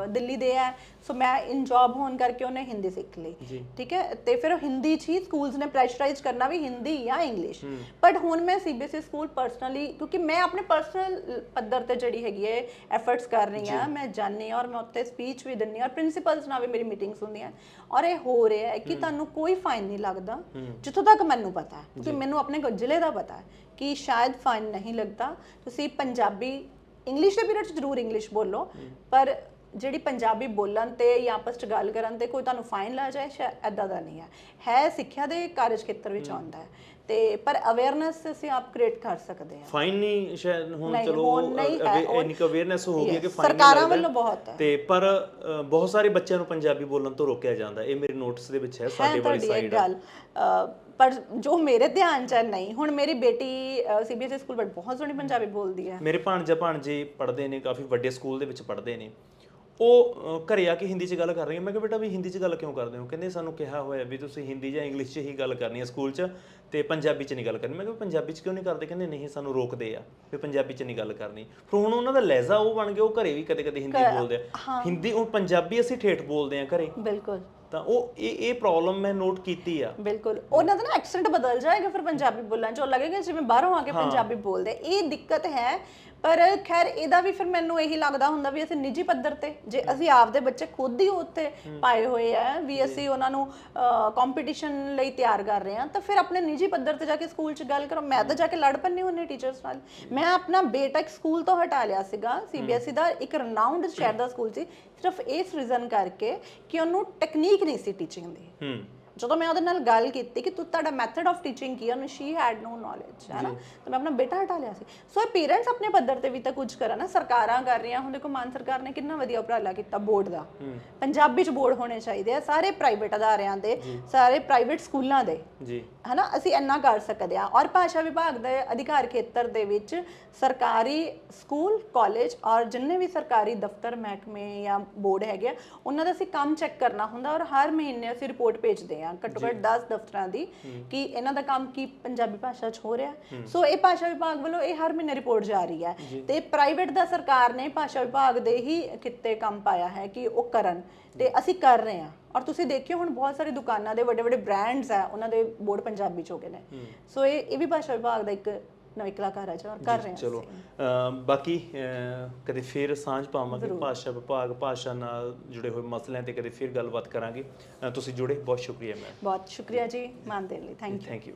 ਦਿੱਲੀ ਦੇ ਹੈ। ਸੋ ਮੈਂ ਇਨ ਜੌਬ ਹੋਣ ਕਰਕੇ ਉਹਨੇ ਹਿੰਦੀ ਸਿੱਖ ਲਈ। ਠੀਕ ਹੈ? ਤੇ ਫਿਰ ਉਹ ਹਿੰਦੀ ਚ ਹੀ ਸਕੂਲਸ ਨੇ ਪ੍ਰੈਸ਼ਰਾਈਜ਼ ਕਰਨਾ ਵੀ ਹਿੰਦੀ ਜਾਂ ਇੰਗਲਿਸ਼ ਬਟ ਹੁਣ ਮੈਂ ਸੀਬੀਐਸਈ ਸਕੂਲ ਪਰਸਨਲੀ ਕਿਉਂਕਿ ਮੈਂ ਆਪਣੇ ਪਰਸਨਲ ਪੱਧਰ ਤੇ ਜਿਹੜੀ ਹੈਗੀ ਹੈ ਐਫਰਟਸ ਕਰ ਰਹੀ ਹਾਂ। ਮੈਂ ਜਾਣੀ ਔਰ ਮੈਂ ਉੱਤੇ ਸਪੀਚ ਵੀ ਦਿੰਨੀ ਔਰ ਪ੍ਰਿੰਸੀਪਲਸ ਨਾਲ ਵੀ ਮੇਰੀ ਮੀਟਿੰਗਸ ਹੁੰਦੀਆਂ। ਔਰ ਇਹ ਹੋ ਰਿਹਾ ਹੈ ਕਿ ਤੁਹਾਨੂੰ ਕੋਈ ਫਾਈਨ ਨਹੀਂ ਲੱਗਦਾ। ਜਿੱਥੋਂ ਤੱਕ ਮੈਨੂੰ ਪਤਾ ਹੈ। ਕਿਉਂਕਿ ਮੈਨੂੰ ਆਪਣੇ ਜ਼ਿਲ੍ਹੇ ਦਾ ਪਤਾ ਹੈ ਕਿ ਸ਼ਾਇਦ ਫਾਈਨ ਨਹੀਂ ਲੱਗਦਾ। ਤੁਸੀਂ ਪੰਜਾਬੀ ਇੰਗਲਿਸ਼ ਦੇ ਪੀਰੀਅਡ 'ਚ ਜ਼ਰੂਰ ਇੰਗਲਿਸ਼ ਬੋਲੋ। ਪਰ ਜਿਹੜੀ ਪੰਜਾਬੀ ਬੋਲਣ ਤੇ ਜਾਂ ਆਪਸ 'ਚ ਗੱਲ ਕਰਨ ਤੇ ਕੋਈ ਤੁਹਾਨੂੰ ਫਾਈਨ ਲਾ ਜਾਏ ਸ਼ਾਇਦ ਐਦਾਂ ਦਾ ਨਹੀਂ ਹੈ। ਹੈ ਸਿੱਖਿਆ ਦੇ ਕਾਰਜ ਖੇਤਰ ਵਿੱਚ ਆਉਂਦਾ ਹੈ ਤੇ ਪਰ ਅਵੇਅਰਨੈਸ ਅਸੀਂ ਆਪ ਕ੍ਰੀਏਟ ਕਰ ਸਕਦੇ ਹਾਂ। ਫਾਈਨ ਨਹੀਂ ਸ਼ਾਇਦ ਹੁਣ ਨਹੀਂ, ਚਲੋ ਹੁਣ ਨਹੀਂ ਹੈ, ਅਵੇ- ਹੁਣ- ਇੰਨੀ ਕੁ ਅਵੇਅਰਨੈਸ ਹੋ ਗਈ ਹੈ ਕਿ Yes, ਫਾਈਨ ਸਰਕਾਰਾਂ ਵੱਲੋਂ ਬਹੁਤ ਹੈ। ਤੇ ਪਰ ਅ, ਬਹੁਤ ਸਾਰੇ ਬੱਚਿਆਂ ਨੂੰ ਪੰਜਾਬੀ ਬੋਲਣ ਤੋਂ ਰੋਕਿਆ ਜਾਂਦਾ। ਇਹ ਮੇਰੇ ਨੋਟਿਸ ਦੇ ਵਿੱਚ ਹੈ ਹੈ ਸਾਡੇ ਵਾਲੀ ਤੁਹਾਡੀ ਇਹ ਸਾਈਡ ਗੱਲ। ਪਰ ਜੋ ਮੇਰੇ ਧਿਆਨ 'ਚ ਹੈ, ਨਹੀਂ। ਹੁਣ ਮੇਰੀ ਬੇਟੀ ਸੀਬੀਐਸਈ ਸਕੂਲ ਵਿੱਚ ਬਹੁਤ ਸੋਹਣੀ ਪੰਜਾਬੀ ਬੋਲਦੀ ਹੈ। ਮੇਰੇ ਭਾਣਜਾ ਭਾਣਜੇ ਪੜ੍ਹਦੇ ਨੇ ਕਾਫੀ ਵੱਡੇ ਸਕੂਲ ਦੇ ਵਿੱਚ ਪੜ੍ਹਦੇ ਨੇ। ਉਹ ਘਰੇ ਆ ਕੇ ਹਿੰਦੀ 'ਚ ਗੱਲ ਕਰ ਰਹੀਆਂ ਮੈਂ ਕਿਹਾ ਬੇਟਾ ਵੀ ਹਿੰਦੀ 'ਚ ਗੱਲ ਕਿਉਂ ਕਰਦੇ ਹੋ? ਕਹਿੰਦੇ ਸਾਨੂੰ ਕਿਹਾ ਹੋਇਆ ਵੀ ਤੁਸੀਂ ਹਿੰਦੀ ਜਾਂ ਇੰਗਲਿਸ਼ 'ਚ ਹੀ ਗੱਲ ਕਰਨੀ ਹੈ ਸਕੂਲ 'ਚ ਤੇ ਪੰਜਾਬੀ 'ਚ ਨਹੀਂ ਗੱਲ ਕਰਨੀ। ਮੈਂ ਕਿਹਾ ਪੰਜਾਬੀ 'ਚ ਕਿਉਂ ਨਹੀਂ ਕਰਦੇ? ਕਹਿੰਦੇ ਨਹੀਂ ਸਾਨੂੰ ਰੋਕਦੇ ਆ ਵੀ ਪੰਜਾਬੀ 'ਚ ਨਹੀਂ ਗੱਲ ਕਰਨੀ। ਫਿਰ ਹੁਣ ਉਹਨਾਂ ਦਾ ਲਹਿਜ਼ਾ ਉਹ ਬਣ ਗਿਆ ਉਹ ਘਰੇ ਵੀ ਕਦੇ-ਕਦੇ ਹਿੰਦੀ ਬੋਲਦੇ ਆ। ਹਿੰਦੀ ਉਹ ਪੰਜਾਬੀ ਅਸੀਂ ਠੇਠ ਬੋਲਦੇ ਆ ਘਰੇ। ਬਿਲਕੁਲ। ਤਾਂ ਉਹ ਇਹ ਇਹ ਪ੍ਰੋਬਲਮ ਮੈਂ ਨੋਟ ਕੀਤੀ ਆ। ਬਿਲਕੁਲ। ਉਹਨਾਂ ਦਾ ਨਾ ਐਕਸੈਂਟ ਬਦਲ ਜਾਏਗਾ ਫਿਰ ਪੰਜਾਬੀ ਬੋਲਣ ਚ। ਉਹ ਲੱਗੇਗਾ ਜਿਵੇਂ ਬਾਹਰੋਂ ਆ ਕੇ ਪੰਜਾਬੀ ਬੋਲਦੇ। ਇਹ ਦਿੱਕਤ ਹੈ। ਪਰ ਖੈਰ ਇਹਦਾ ਵੀ ਫਿਰ ਮੈਨੂੰ ਇਹੀ ਲੱਗਦਾ ਹੁੰਦਾ ਵੀ ਅਸੀਂ ਨਿੱਜੀ ਪੱਧਰ ਤੇ ਜੇ ਅਸੀਂ ਆਪਦੇ ਬੱਚੇ ਖੁਦ ਹੀ ਉੱਥੇ ਪਾਏ ਹੋਏ ਆ ਵੀ ਅਸੀਂ ਉਹਨਾਂ ਨੂੰ ਕੰਪੀਟੀਸ਼ਨ ਲਈ ਤਿਆਰ ਕਰ ਰਹੇ ਹਾਂ ਤਾਂ ਫਿਰ ਆਪਣੇ ਨਿੱਜੀ ਪੱਧਰ ਤੇ ਜਾ ਕੇ ਸਕੂਲ 'ਚ ਗੱਲ ਕਰੋ। ਮੈਂ ਤਾਂ ਜਾ ਕੇ ਲੜ ਪੰਨੇ ਹੁੰਨੇ ਟੀਚਰਸ ਨਾਲ। ਮੈਂ ਆਪਣਾ ਬੇਟਾ ਇੱਕ ਸਕੂਲ ਤੋਂ ਹਟਾ ਲਿਆ ਸੀਗਾ। ਸੀਬੀਐਸਈ ਦਾ ਇੱਕ ਰਨਾਊਂਡ ਸ਼ਹਿਰ ਦਾ ਸਕੂਲ ਸੀ। ਸਿਰਫ ਇਸ ਰੀਜ਼ਨ ਕਰਕੇ ਕਿ ਉਹਨੂੰ ਟੈਕਨੀਕ ਨਹੀਂ ਸੀ ਟੀਚਿੰਗ ਦੀ। ਹੂੰ। ਜਦੋਂ ਮੈਂ ਉਹਦੇ ਨਾਲ ਗੱਲ ਕੀਤੀ ਕਿ ਤੂੰ ਤੁਹਾਡਾ ਮੈਥਡ ਆਫ ਟੀਚਿੰਗ ਕੀ ਹੈ ਉਹਨੂੰ ਸ਼ੀ ਹੈਡ ਨੋ ਨੋਲੇਜ ਹੈ ਨਾ? ਤਾਂ ਮੈਂ ਆਪਣਾ ਬੇਟਾ ਹਟਾ ਲਿਆ ਸੀ। ਸੋ ਪੇਰੈਂਟਸ ਆਪਣੇ ਪੱਧਰ ਤੇ ਵੀ ਤਾਂ ਕੁਝ ਕਰਨ ਨਾ ਸਰਕਾਰਾਂ ਕਰ ਰਹੀਆਂ। ਹੁਣ ਦੇਖੋ ਮਾਨ ਸਰਕਾਰ ਨੇ ਕਿੰਨਾ ਵਧੀਆ ਉਪਰਾਲਾ ਕੀਤਾ ਬੋਰਡ ਦਾ। ਪੰਜਾਬੀ ਚ ਬੋਰਡ ਹੋਣੇ ਚਾਹੀਦੇ ਆ ਸਾਰੇ ਪ੍ਰਾਈਵੇਟ ਅਦਾਰਿਆਂ ਦੇ ਸਾਰੇ ਪ੍ਰਾਈਵੇਟ ਸਕੂਲਾਂ ਦੇ। ਜੀ। ਹਨਾ? ਅਸੀਂ ਇੰਨਾ ਕਰ ਸਕਦੇ ਆ। ਔਰ ਭਾਸ਼ਾ ਵਿਭਾਗ ਦੇ ਅਧਿਕਾਰ ਖੇਤਰ ਦੇ ਵਿੱਚ ਸਰਕਾਰੀ ਸਕੂਲ ਕਾਲਜ ਔਰ ਜਿੰਨੇ ਵੀ ਸਰਕਾਰੀ ਦਫ਼ਤਰ ਮਹਿਕਮੇ ਜਾਂ ਬੋਰਡ ਹੈਗੇ ਆ ਉਹਨਾਂ ਦਾ ਅਸੀਂ ਕੰਮ ਚੈੱਕ ਕਰਨਾ ਹੁੰਦਾ ਔਰ ਹਰ ਮਹੀਨੇ ਅਸੀਂ ਰਿਪੋਰਟ ਭੇਜਦੇ ਆ। ਘੱਟੋ ਘੱਟ 10 ਦਫ਼ਤਰਾਂ ਦੀ ਕਿ ਇਹਨਾਂ ਦਾ ਕੰਮ ਕੀ ਪੰਜਾਬੀ ਭਾਸ਼ਾ 'ਚ ਹੋ ਰਿਹਾ। ਸੋ ਇਹ ਭਾਸ਼ਾ ਵਿਭਾਗ ਵੱਲੋਂ ਇਹ ਹਰ ਮਹੀਨੇ ਰਿਪੋਰਟ ਜਾ ਰਹੀ ਹੈ। ਤੇ ਪ੍ਰਾਈਵੇਟ ਦਾ ਸਰਕਾਰ ਨੇ ਭਾਸ਼ਾ ਵਿਭਾਗ ਦੇ ਹੀ ਕਿੱਤੇ ਕੰਮ ਪਾਇਆ ਹੈ ਕਿ ਉਹ ਕਰਨ। ਤੇ ਅਸੀਂ ਕਰ ਰਹੇ ਹਾਂ। ਔਰ ਤੁਸੀਂ ਦੇਖਿਓ ਹੁਣ ਬਹੁਤ ਸਾਰੀ ਦੁਕਾਨਾਂ ਦੇ ਵੱਡੇ ਵੱਡੇ ਬ੍ਰਾਂਡਸ ਆ ਉਹਨਾਂ ਦੇ ਬੋਰਡ ਪੰਜਾਬੀ ਚ ਹੋ ਗਏ ਨੇ। ਸੋ ਇਹ ਇਹ ਵੀ ਭਾਸ਼ਾ ਵਿਭਾਗ ਦਾ ਇੱਕ ਨਵੀਂ ਕਲਾਕਾਰ ਹੈ ਜੋ ਔਰ ਕਰ ਰਹੇ ਹਾਂ ਚਲੋ। ਬਾਕੀ ਕਦੇ ਫਿਰ ਸਾਂਝ ਪਾਵਾਂਗੇ ਭਾਸ਼ਾ ਵਿਭਾਗ ਭਾਸ਼ਾ ਨਾਲ ਜੁੜੇ ਹੋਏ ਮਸਲਿਆਂ ਤੇ ਕਦੇ ਫਿਰ ਗੱਲਬਾਤ ਕਰਾਂਗੇ। ਤੁਸੀਂ ਜੁੜੇ ਬਹੁਤ ਸ਼ੁਕਰੀਆ ਮੈਮ ਬਹੁਤ ਸ਼ੁਕਰੀਆ ਜੀ ਮਾਨ ਦੇਣ ਲਈ। Thank you thank you